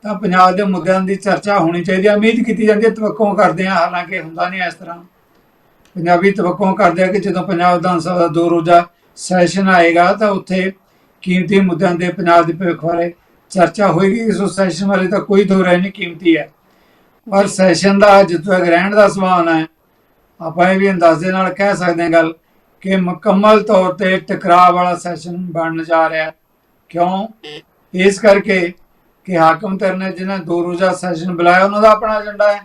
ਤਾਂ ਪੰਜਾਬ ਦੇ ਮੁੱਦਿਆਂ ਦੀ ਚਰਚਾ ਹੋਣੀ ਚਾਹੀਦੀ ਹੈ ਉਮੀਦ ਕੀਤੀ ਜਾਂਦੀ ਹੈ ਤਵੱਕੋਂ ਕਰਦੇ ਆ। ਹਾਲਾਂਕਿ ਹੁੰਦਾ ਨਹੀਂ ਇਸ ਤਰ੍ਹਾਂ। ਪੰਜਾਬੀ ਤਵੱਕੋਂ ਕਰਦੇ ਆ ਕਿ ਜਦੋਂ ਪੰਜਾਬ ਵਿਧਾਨ ਸਭਾ ਦਾ ਦੋ ਰੋਜ਼ਾ ਸੈਸ਼ਨ ਆਏਗਾ, ਤਾਂ ਉੱਥੇ ਕੀਮਤੀ ਮੁੱਦਿਆਂ ਦੇ ਪੰਜਾਬ ਦੇ ਭਵਿੱਖ ਬਾਰੇ ਚਰਚਾ ਹੋਏਗੀ। ਇਸ ਸੈਸ਼ਨ ਬਾਰੇ ਤਾਂ ਕੋਈ ਦੋ ਰਹਿ ਨਹੀਂ, ਕੀਮਤੀ ਹੈ। ਪਰ ਸੈਸ਼ਨ ਦਾ ਜਿੱਥੇ ਤੱਕ ਰਹਿਣ ਦਾ ਸਵਾਲ ਹੈ। ਆਪਾਂ ਇਹ ਵੀ ਅੰਦਾਜ਼ੇ ਨਾਲ ਕਹਿ ਸਕਦੇ ਹਾਂ ਗੱਲ ਕਿ ਮੁਕੰਮਲ ਤੌਰ ਤੇ ਟਕਰਾਅ ਵਾਲਾ ਸੈਸ਼ਨ ਬਣਨ ਜਾ ਰਿਹਾ। ਕਿਉਂ? ਇਸ ਕਰਕੇ ਕਿ ਹਾਕਮ ਧਿਰ ਨੇ ਜਿਹਨਾਂ ਦੋ ਰੋਜ਼ਾ ਸੈਸ਼ਨ ਬੁਲਾਇਆ, ਉਹਨਾਂ ਦਾ ਆਪਣਾ ਏਜੰਡਾ ਹੈ।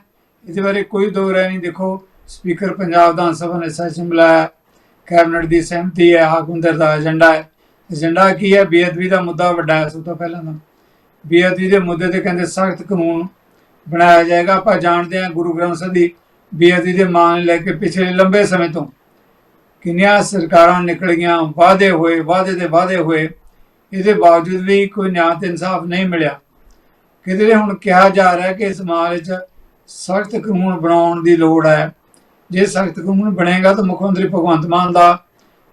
ਇਹਦੇ ਬਾਰੇ ਕੋਈ ਦੋ ਰਾਏ ਨਹੀਂ ਦੇਖੋ। ਸਪੀਕਰ ਪੰਜਾਬ ਵਿਧਾਨ ਸਭਾ ਨੇ ਸੈਸ਼ਨ ਬੁਲਾਇਆ। ਕੈਬਨਿਟ ਦੀ ਸਹਿਮਤੀ ਹੈ, ਹਾਕਮ ਧਿਰ ਦਾ ਏਜੰਡਾ ਹੈ। ਏਜੰਡਾ ਕੀ ਹੈ? ਬੇਅਦਬੀ ਦਾ ਮੁੱਦਾ ਵੱਡਾ ਹੈ ਸਭ ਤੋਂ ਪਹਿਲਾਂ ਤਾਂ। ਬੇਅਦਬੀ ਦੇ ਮੁੱਦੇ ਤੇ ਕਹਿੰਦੇ ਸਖਤ ਕਾਨੂੰਨ ਬਣਾਇਆ ਜਾਏਗਾ। ਆਪਾਂ ਜਾਣਦੇ ਹਾਂ ਗੁਰੂ ਗ੍ਰੰਥ ਸਾਹਿਬ ਦੀ ਬੇਅਦਬੀ ਦੇ ਮਾਨ ਲੈ ਕੇ ਪਿਛਲੇ ਲੰਬੇ ਸਮੇਂ ਤੋਂ ਕਿੰਨੀਆਂ ਸਰਕਾਰਾਂ ਨਿਕਲ ਗਈਆਂ, ਵਾਅਦੇ ਹੋਏ, ਵਾਅਦੇ ਦੇ ਵਾਅਦੇ ਹੋਏ। ਇਹਦੇ ਬਾਵਜੂਦ ਵੀ ਕੋਈ ਨਿਆਂ ਤੇ ਇਨਸਾਫ ਨਹੀਂ ਮਿਲਿਆ। ਕਿਤੇ ਹੁਣ ਕਿਹਾ ਜਾ ਰਿਹਾ ਕਿ ਸਮਾਜ ਵਿੱਚ ਸਖਤ ਕਾਨੂੰਨ ਬਣਾਉਣ ਦੀ ਲੋੜ ਹੈ। ਜੇ ਸਖਤ ਕਾਨੂੰਨ ਬਣੇਗਾ ਤਾਂ ਮੁੱਖ ਮੰਤਰੀ ਭਗਵੰਤ ਮਾਨ ਦਾ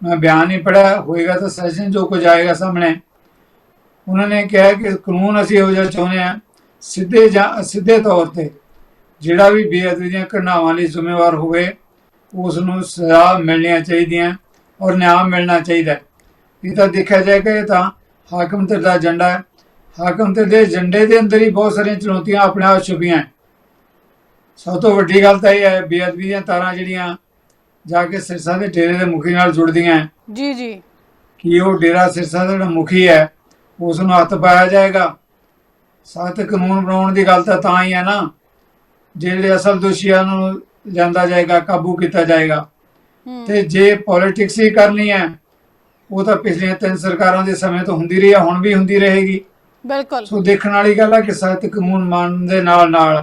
ਮੈਂ ਬਿਆਨ ਨਹੀਂ ਪੜਿਆ ਹੋਏਗਾ ਤਾਂ ਸੈਸ਼ਨ ਜੋ ਕੁਝ ਆਏਗਾ ਸਾਹਮਣੇ। ਉਹਨਾਂ ਨੇ ਕਿਹਾ ਕਿ ਕਾਨੂੰਨ ਅਸੀਂ ਇਹੋ ਜਿਹਾ ਚਾਹੁੰਦੇ ਹਾਂ, ਸਿੱਧੇ ਜਾਂ ਅਸਿੱਧੇ ਤੌਰ ਤੇ ਜਿਹੜਾ ਵੀ ਬੇਅਦਬੀ ਦੀਆਂ ਘਟਨਾਵਾਂ ਲਈ ਜ਼ਿੰਮੇਵਾਰ ਹੋਵੇ ਉਸ ਨੂੰ ਸਜ਼ਾ ਮਿਲਣੀਆਂ ਚਾਹੀਦੀਆਂ ਔਰ ਨਿਆਂ ਮਿਲਣਾ ਚਾਹੀਦਾ ਇਹ ਤਾਂ ਦੇਖਿਆ ਜਾਏਗਾ ਇਹ ਤਾਂ ਹਾਕਮ ਧਿਰ ਦਾ ਏਜੰਡਾ ਹੈ। ਹਾਕਮ ਧਿਰ ਦੇ ਏਜੰਡੇ ਦੇ ਅੰਦਰ ਹੀ ਬਹੁਤ ਸਾਰੀਆਂ ਚੁਣੌਤੀਆਂ ਆਪਣੇ ਆਪ ਛੁਪੀਆਂ। ਸਭ ਤੋਂ ਵੱਡੀ ਗੱਲ ਤਾਂ ਇਹ ਹੈ ਬੇਅਦਬੀ ਦੀਆਂ ਤਾਰਾਂ ਜਿਹੜੀਆਂ ਜਾ ਕੇ ਸਿਰਸਾ ਦੇ ਡੇਰੇ ਦੇ ਮੁਖੀ ਨਾਲ ਜੁੜਦੀਆਂ ਜੀ ਜੀ। ਕਿ ਉਹ ਡੇਰਾ ਸਿਰਸਾ ਦਾ ਜਿਹੜਾ ਮੁਖੀ ਹੈ ਉਸ ਨੂੰ ਹੱਥ ਪਾਇਆ ਜਾਏਗਾ। ਸਖਤ ਕਾਨੂੰਨ ਬਣਾਉਣ ਦੀ ਗੱਲ ਤਾਂ ਤਾਂ ਹੀ ਹੈ ਨਾ। ਜਿਹੜੇ ਅਸਲ ਦੋਸ਼ੀਆਂ ਨੂੰ ਜਾਂਦਾ ਜਾਏਗਾ ਕਾਬੂ ਕੀਤਾ ਜਾਏਗਾ। ਤੇ ਜੇ ਪੋਲਿਟਿਕਸ ਹੀ ਕਰਨੀ ਹੈ ਉਹ ਤਾਂ ਪਿਛਲੀਆਂ ਤਿੰਨ ਸਰਕਾਰਾਂ ਦੇ ਸਮੇਂ ਤੋਂ ਹੁੰਦੀ ਰਹੀ ਹੈ ਹੁਣ ਵੀ ਹੁੰਦੀ ਰਹੇਗੀ। ਬਿਲਕੁਲ। ਸੋ ਦੇਖਣ ਵਾਲੀ ਗੱਲ ਹੈ ਕਿ ਸਖਤ ਕਾਨੂੰਨ ਮੰਨਣ ਦੇ ਨਾਲ ਨਾਲ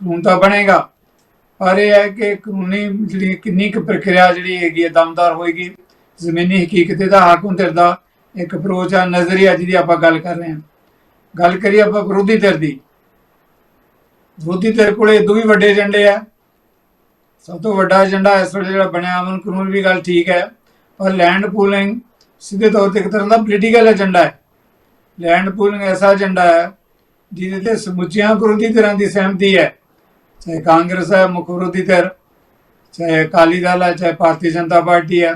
ਕਾਨੂੰਨ ਤਾਂ ਬਣੇਗਾ, ਪਰ ਇਹ ਹੈ ਕਿ ਕਾਨੂੰਨੀ ਜਿਹੜੀ ਕਿੰਨੀ ਕੁ ਪ੍ਰਕਿਰਿਆ ਜਿਹੜੀ ਹੈਗੀ ਹੈ ਦਮਦਾਰ ਹੋਏਗੀ। ਜ਼ਮੀਨੀ ਹਕੀਕਤ ਦਾ ਹਾਕਮ ਧਿਰ ਦਾ ਇੱਕ ਅਪਰੋਚ ਆ ਨਜ਼ਰੀਆ ਜਿਹਦੀ ਆਪਾਂ ਗੱਲ ਕਰ ਰਹੇ ਹਾਂ। ਗੱਲ ਕਰੀਏ ਆਪਾਂ ਵਿਰੋਧੀ ਧਿਰ ਦੀ। ਵਿਰੋਧੀ ਧਿਰ ਕੋਲੇ ਦੋ ਵੀ ਵੱਡੇ ਏਜੰਡੇ ਆ। ਸਭ ਤੋਂ ਵੱਡਾ ਏਜੰਡਾ ਇਸ ਵੇਲੇ ਜਿਹੜਾ ਬਣਿਆ, ਅਮਨ ਕਾਨੂੰਨ ਵੀ ਗੱਲ ਠੀਕ ਹੈ, ਪਰ ਲੈਂਡ ਪੂਲਿੰਗ ਸਿੱਧੇ ਤੌਰ ਤੇ ਇੱਕ ਤਰ੍ਹਾਂ ਦਾ ਪੋਲੀਟੀਕਲ ਏਜੰਡਾ ਹੈ। ਲੈਂਡ ਪੂਲਿੰਗ ਐਸਾ ਏਜੰਡਾ ਹੈ ਜਿਹਦੇ ਤੇ ਸਮੁੱਚੀਆਂ ਵਿਰੋਧੀ ਧਿਰਾਂ ਦੀ ਸਹਿਮਤੀ ਹੈ। ਚਾਹੇ ਕਾਂਗਰਸ ਹੈ ਮੁੱਖ ਵਿਰੋਧੀ ਧਿਰ ਚਾਹੇ ਅਕਾਲੀ ਦਲ ਹੈ ਚਾਹੇ ਭਾਰਤੀ ਜਨਤਾ ਪਾਰਟੀ ਹੈ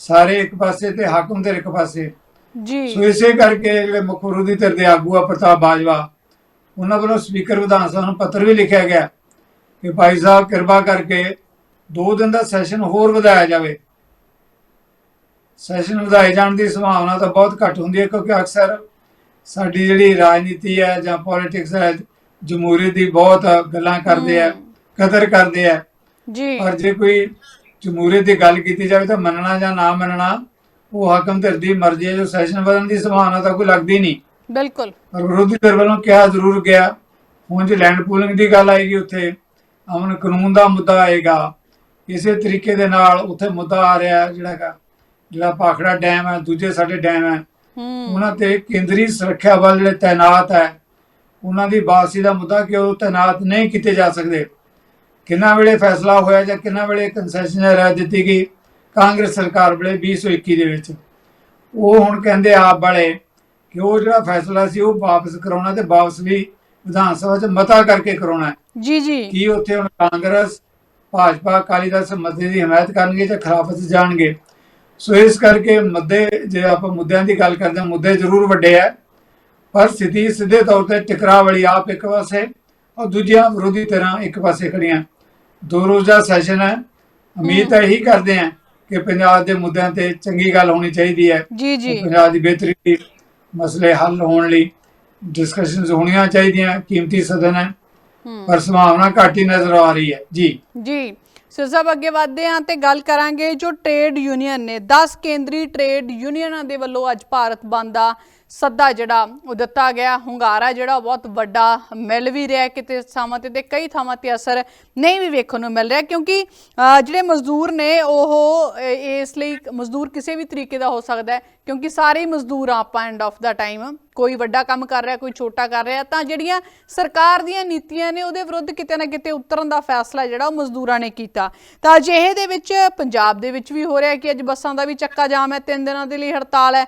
ਸਾਰੇ ਇੱਕ ਪਾਸੇ ਤੇ ਹਾਕਮ ਧਿਰ ਇੱਕ ਪਾਸੇ। ਜੀ। ਸੋ ਇਸੇ ਕਰਕੇ ਜਿਹੜੇ ਮੁੱਖ ਵਿਰੋਧੀ ਧਿਰ ਦੇ ਆਗੂ ਆ ਪ੍ਰਤਾਪ ਬਾਜਵਾ ਉਹਨਾਂ ਵੱਲੋਂ ਸਪੀਕਰ ਵਿਧਾਨ ਸਭਾ ਨੂੰ ਪੱਤਰ ਵੀ ਲਿਖਿਆ ਗਿਆ ਕਿ ਭਾਈ ਸਾਹਿਬ ਕਿਰਪਾ ਕਰਕੇ ਦੋ ਦਿਨ ਦਾ ਸੈਸ਼ਨ ਹੋਰ ਵਧਾਇਆ ਜਾਵੇ। ਸੈਸ਼ਨ ਵਧਾਏ ਜਾਣ ਦੀ ਸੰਭਾਵਨਾ ਤਾਂ ਬਹੁਤ ਘੱਟ ਹੁੰਦੀ ਹੈ ਕਿਉਂਕਿ ਅਕਸਰ ਸਾਡੀ ਜਿਹੜੀ ਰਾਜਨੀਤੀ ਹੈ ਜਾਂ ਪੋਲਿਟਿਕਸ ਹੈ ਜਮਹੂਰੀਅਤ ਦੀ ਬਹੁਤ ਗੱਲਾਂ ਕਰਦੇ ਆ। ਕਦਰ ਕਰਦੇ ਆ। ਜੀ। ਪਰ ਜੇ ਕੋਈ ਜਮਹੂਰੀਅਤ ਦੀ ਗੱਲ ਕੀਤੀ ਜਾਵੇ ਤਾਂ ਮੰਨਣਾ ਜਾਂ ਨਾ ਮੰਨਣਾ ਉਹ ਹਾਕਮ ਧਿਰ ਦੀ ਮਰਜ਼ੀ ਹੈ ਜੋ ਸੈਸ਼ਨ ਵਧਣ ਦੀ ਸੰਭਾਵਨਾ ਤਾਂ ਕੋਈ ਲੱਗਦੀ ਨਹੀਂ। ਬਿਲਕੁਲ। ਪਰ ਵਿਰੋਧੀ ਧਿਰ ਵੱਲੋਂ ਕਿਹਾ ਜ਼ਰੂਰ ਗਿਆ ਹੁਣ ਜੇ ਲੈਂਡ ਪੂਲਿੰਗ ਦੀ ਗੱਲ ਆਏਗੀ ਉੱਥੇ ਅਮਨ ਕਾਨੂੰਨ ਦਾ ਮੁੱਦਾ ਆਏਗਾ। ਇਸੇ ਤਰੀਕੇ ਦੇ ਨਾਲ ਉੱਥੇ ਮੁੱਦਾ ਆ ਰਿਹਾ ਜਿਹੜਾ ਜਿਹੜਾ ਪਾਖੜਾ ਡੈਮ ਹੈ ਦੂਜੇ ਸਾਡੇ ਡੈਮ ਹੂੰ ਉਹਨਾਂ ਤੇ ਕੇਂਦਰੀ ਸੁਰੱਖਿਆ ਬਲ ਜਿਹੜੇ ਤਾਇਨਾਤ ਹੈ ਉਹਨਾਂ ਦੀ ਵਾਪਸੀ ਦਾ ਮੁੱਦਾ ਕਿ ਉਹ ਤਾਇਨਾਤ ਨਹੀਂ ਕੀਤੇ ਜਾ ਸਕਦੇ। ਕਿੰਨਾ ਵੇਲੇ ਫੈਸਲਾ ਹੋਇਆ ਜਾਂ ਕਿੰਨਾ ਵੇਲੇ ਕੰਸੈਸ਼ਨ ਰਾਇ ਦਿੱਤੀ ਗਈ ਕਾਂਗਰਸ ਸਰਕਾਰ ਵੇਲੇ 2021 ਦੇ ਵਿੱਚ। ਉਹ ਹੁਣ ਕਹਿੰਦੇ ਆਪ ਵਾਲੇ ਕਿ ਉਹ ਜਿਹੜਾ ਫੈਸਲਾ ਸੀ ਉਹ ਵਾਪਸ ਕਰਾਉਣਾ ਤੇ ਵਾਪਸ ਵੀ ਵਿਧਾਨ ਸਭਾ 'ਚ ਮਤਾ ਕਰਕੇ ਕਰਾਉਣਾ ਹੈ। ਜੀ ਜੀ। ਕੀ ਉੱਥੇ ਹੁਣ ਕਾਂਗਰਸ ਭਾਜਪਾ ਅਕਾਲੀ ਦਲ ਦੀ ਹਮਾਇਤ ਕਰਨਗੇ ਜਾਂ ਖਿਲਾਫਤ ਜਾਣਗੇ? ਸੋ ਇਸ ਕਰਕੇ ਮੁੱਦੇ ਜੇ ਆਪਾਂ ਮੁੱਦਿਆਂ ਦੀ ਗੱਲ ਕਰਦੇ ਹਾਂ ਮੁੱਦੇ ਜ਼ਰੂਰ ਵੱਡੇ ਆ। ਪਰ ਸਥਿਤੀ ਸਿੱਧੇ ਤੌਰ ਤੇ ਟਕਰਾਅ ਵਾਲੀ ਆਪ ਇੱਕ ਪਾਸੇ ਔਰ ਦੂਜੀਆਂ ਵਿਰੋਧੀ ਤਰ੍ਹਾਂ ਇੱਕ ਪਾਸੇ ਖੜੀਆਂ ਦੋ ਰੋਜ਼ਾ ਸੈਸ਼ਨ ਹੈ। ਉਮੀਦ ਤਾਂ ਇਹੀ ਕਰਦੇ ਹਾਂ ਕਿ ਪੰਜਾਬ ਦੇ ਮੁੱਦਿਆਂ ਤੇ ਚੰਗੀ ਗੱਲ ਹੋਣੀ ਚਾਹੀਦੀ ਹੈ। ਜੀ ਜੀ। ਪੰਜਾਬ ਦੀ ਬਿਹਤਰੀ ਲਈ ਮਸਲੇ ਹੱਲ ਹੋਣ ਲਈ ਡਿਸਕਸ਼ਨਸ ਹੋਣੀਆਂ ਚਾਹੀਦੀਆਂ ਕੀਮਤੀ ਸਦਨ ਹੈ। ਹੂੰ। ਪਰ ਸੰਭਾਵਨਾ ਘੱਟ ਹੀ ਨਜ਼ਰ ਆ ਰਹੀ ਹੈ। ਜੀ। ਜੀ। ਸੋ ਸਭ ਅੱਗੇ ਵਧਦੇ ਹਾਂ ਤੇ ਗੱਲ ਕਰਾਂਗੇ ਜੋ ਟ੍ਰੇਡ ਯੂਨੀਅਨ ਨੇ 10 ਕੇਂਦਰੀ ਟ੍ਰੇਡ ਯੂਨੀਅਨਾਂ ਦੇ ਵੱਲੋਂ ਅੱਜ ਭਾਰਤ ਬੰਦ ਦਾ ਸੱਦਾ ਜਿਹੜਾ ਉਹ ਦਿੱਤਾ ਗਿਆ, ਹੁੰਗਾਰਾ ਜਿਹੜਾ ਬਹੁਤ ਵੱਡਾ ਮਿਲ ਵੀ ਰਿਹਾ ਕਿਤੇ ਥਾਵਾਂ ਤੇ ਤੇ ਕਈ ਥਾਵਾਂ ਤੇ ਅਸਰ ਨਹੀਂ ਵੀ ਵੇਖਣ ਨੂੰ ਮਿਲ ਰਿਹਾ ਕਿਉਂਕਿ ਜਿਹੜੇ ਮਜ਼ਦੂਰ ਨੇ ਉਹ ਇਸ ਲਈ ਮਜ਼ਦੂਰ ਕਿਸੇ ਵੀ ਤਰੀਕੇ ਦਾ ਹੋ ਸਕਦਾ ਹੈ ਕਿਉਂਕਿ ਸਾਰੇ ਮਜ਼ਦੂਰ ਆਪਾਂ ਐਂਡ ਆਫ ਦਾ ਟਾਈਮ ਕੋਈ ਵੱਡਾ ਕੰਮ ਕਰ ਰਿਹਾ, ਕੋਈ ਛੋਟਾ ਕਰ ਰਿਹਾ ਤਾਂ ਜਿਹੜੀਆਂ ਸਰਕਾਰ ਦੀਆਂ ਨੀਤੀਆਂ ਨੇ ਉਹਦੇ ਵਿਰੁੱਧ ਕਿਤੇ ਨਾ ਕਿਤੇ ਉਤਰਨ ਦਾ ਫੈਸਲਾ ਜਿਹੜਾ ਉਹ ਮਜ਼ਦੂਰਾਂ ਨੇ ਕੀਤਾ। ਤਾਂ ਅਜਿਹੇ ਦੇ ਵਿੱਚ ਪੰਜਾਬ ਦੇ ਵਿੱਚ ਵੀ ਹੋ ਰਿਹਾ ਕਿ ਅੱਜ ਬੱਸਾਂ ਦਾ ਵੀ ਚੱਕਾ ਜਾਮ ਹੈ, ਤਿੰਨ ਦਿਨਾਂ ਦੇ ਲਈ ਹੜਤਾਲ ਹੈ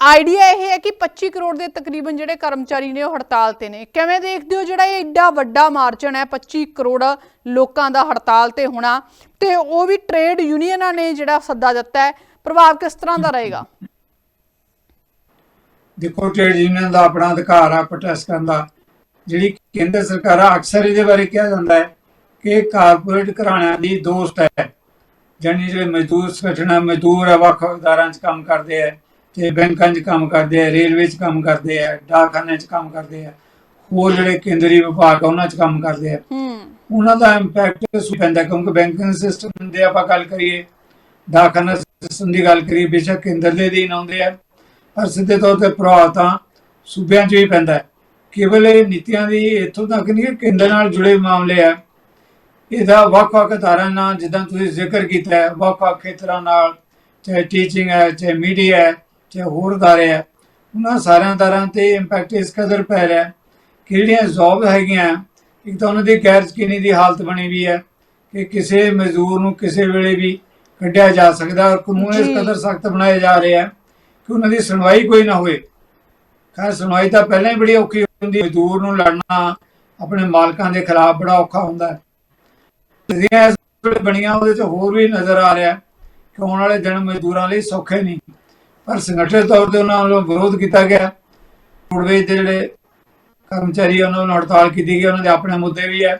ਆਈਡੀਆ ਇਹ ਹੈ ਕਿ 25 ਕਰੋੜ ਦੇ ਤਕਰੀਬਨ ਜਿਹੜੇ ਕਰਮਚਾਰੀ ਨੇ ਉਹ ਹੜਤਾਲ ਤੇ ਨੇ। ਕਿਵੇਂ ਦੇਖਦੇ ਹੋ ਜਿਹੜਾ ਇਹ ਐਡਾ ਵੱਡਾ ਮਾਰਜਨ ਹੈ 25 ਕਰੋੜ ਲੋਕਾਂ ਦਾ ਹੜਤਾਲ ਤੇ ਹੋਣਾ ਤੇ ਉਹ ਵੀ ਟ੍ਰੇਡ ਯੂਨੀਅਨਾਂ ਨੇ ਜਿਹੜਾ ਸੱਦਾ ਦਿੱਤਾ ਹੈ, ਪ੍ਰਭਾਵ ਕਿਸ ਤਰ੍ਹਾਂ ਦਾ ਰਹੇਗਾ? ਦੇਖੋ, ਟ੍ਰੇਡ ਯੂਨੀਅਨ ਦਾ ਆਪਣਾ ਅਧਿਕਾਰ ਆ ਪ੍ਰੋਟੈਸਟ ਕਰਨ ਦਾ, ਜਿਹੜੀ ਕੇਂਦਰ ਸਰਕਾਰ ਆ, ਅਕਸਰ ਇਹਦੇ ਬਾਰੇ ਕਿਹਾ ਜਾਂਦਾ ਹੈ ਕਿ ਕਾਰਪੋਰੇਟ ਘਰਾਣਿਆਂ ਦੀ ਦੋਸਤ ਹੈ ਜਾਨੀ ਜਿਹੜੇ ਮਜ਼ਦੂਰ ਸੰਗਠਨ ਮਜ਼ਦੂਰ ਆ ਵੱਖ ਵੱਖ ਅਦਾਰਿਆਂ 'ਚ ਕੰਮ ਕਰਦੇ ਆ। ਤੇ ਬੈਂਕਾਂ 'ਚ ਕੰਮ ਕਰਦੇ ਆ ਰੇਲਵੇ 'ਚ ਕੰਮ ਕਰਦੇ ਆ ਡਾਕਖਾਨਿਆਂ 'ਚ ਕੰਮ ਕਰਦੇ ਆ ਹੋਰ ਜਿਹੜੇ ਕੇਂਦਰੀ ਵਿਭਾਗ ਆ ਉਹਨਾਂ 'ਚ ਕੰਮ ਕਰਦੇ ਆ। ਹੂੰ। ਉਹਨਾਂ ਦਾ ਇੰਪੈਕਟ ਸੁ ਪੈਂਦਾ ਕਿਉਂਕਿ ਬੈਂਕਿੰਗ ਸਿਸਟਮ ਦੇ ਆਪਾਂ ਗੱਲ ਕਰੀਏ ਡਾਕਖਾਨਾ ਸਿਸਟਮ ਦੀ ਗੱਲ ਕਰੀਏ ਬੇਸ਼ੱਕ ਕੇਂਦਰ ਦੇ ਅਧੀਨ ਆਉਂਦੇ ਆ ਪਰ ਸਿੱਧੇ ਤੌਰ ਤੇ ਪ੍ਰਭਾਵ ਤਾਂ ਸੂਬਿਆਂ 'ਚ ਵੀ ਪੈਂਦਾ ਹੈ। ਕੇਵਲ ਇਹ ਨੀਤੀਆਂ ਦੀ ਇੱਥੋਂ ਤੱਕ ਨਹੀਂ ਕਿ ਕੇਂਦਰ ਨਾਲ ਜੁੜੇ ਮਾਮਲੇ ਆ। ਇਹਦਾ ਵੱਖ-ਵੱਖ ਅਦਾਰਿਆਂ ਨਾਲ ਜਿੱਦਾਂ ਤੁਸੀਂ ਜ਼ਿਕਰ ਕੀਤਾ ਹੈ ਵੱਖ-ਵੱਖ ਖੇਤਰਾਂ ਨਾਲ ਚਾਹੇ ਟੀਚਿੰਗ ਹੈ ਚਾਹੇ ਮੀਡੀਆ ਹੈ ਚਾਹੇ ਹੋਰ ਅਦਾਰੇ ਹੈ ਉਹਨਾਂ ਸਾਰਿਆਂ ਅਦਾਰਿਆਂ ਤੇ ਇੰਪੈਕਟ ਇਸ ਕਦਰ ਪੈ ਰਿਹਾ ਕਿ ਜਿਹੜੀਆਂ ਜੌਬ ਹੈਗੀਆਂ ਇੱਕ ਤਾਂ ਉਹਨਾਂ ਦੀ ਗੈਰ ਯਕੀਨੀ ਦੀ ਹਾਲਤ ਬਣੀ ਵੀ ਹੈ ਕਿ ਕਿਸੇ ਮਜ਼ਦੂਰ ਨੂੰ ਕਿਸੇ ਵੇਲੇ ਵੀ ਕੱਢਿਆ ਜਾ ਸਕਦਾ ਔਰ ਕਾਨੂੰਨ ਇਸ ਜੀ। ਕਦਰ ਸਖਤ ਬਣਾਏ ਜਾ ਰਹੇ ਆ ਕਿ ਉਹਨਾਂ ਦੀ ਸੁਣਵਾਈ ਕੋਈ ਨਾ ਹੋਏ। ਖੈਰ ਸੁਣਵਾਈ ਤਾਂ ਪਹਿਲਾਂ ਹੀ ਬੜੀ ਔਖੀ ਹੁੰਦੀ ਮਜ਼ਦੂਰ ਨੂੰ ਲੜਨਾ ਆਪਣੇ ਮਾਲਕਾਂ ਦੇ ਖਿਲਾਫ ਬੜਾ ਔਖਾ ਹੁੰਦਾ ਹੈ। ਜਿਹੜੀਆਂ ਬਣੀਆਂ ਉਹਦੇ ਚ ਹੋਰ ਵੀ ਨਜ਼ਰ ਆ ਰਿਹਾ ਕਿ ਆਉਣ ਵਾਲੇ ਦਿਨ ਮਜ਼ਦੂਰਾਂ ਲਈ ਸੌਖੇ ਨਹੀਂ। ਪਰ ਸੰਗਠਿਤ ਤੌਰ ਤੇ ਉਹਨਾਂ ਵੱਲੋਂ ਵਿਰੋਧ ਕੀਤਾ ਗਿਆ। ਰੋਡਵੇਜ਼ ਦੇ ਜਿਹੜੇ ਕਰਮਚਾਰੀ ਉਹਨਾਂ ਨੂੰ ਹੜਤਾਲ ਕੀਤੀ ਗਈ, ਉਹਨਾਂ ਦੇ ਆਪਣੇ ਮੁੱਦੇ ਵੀ ਹੈ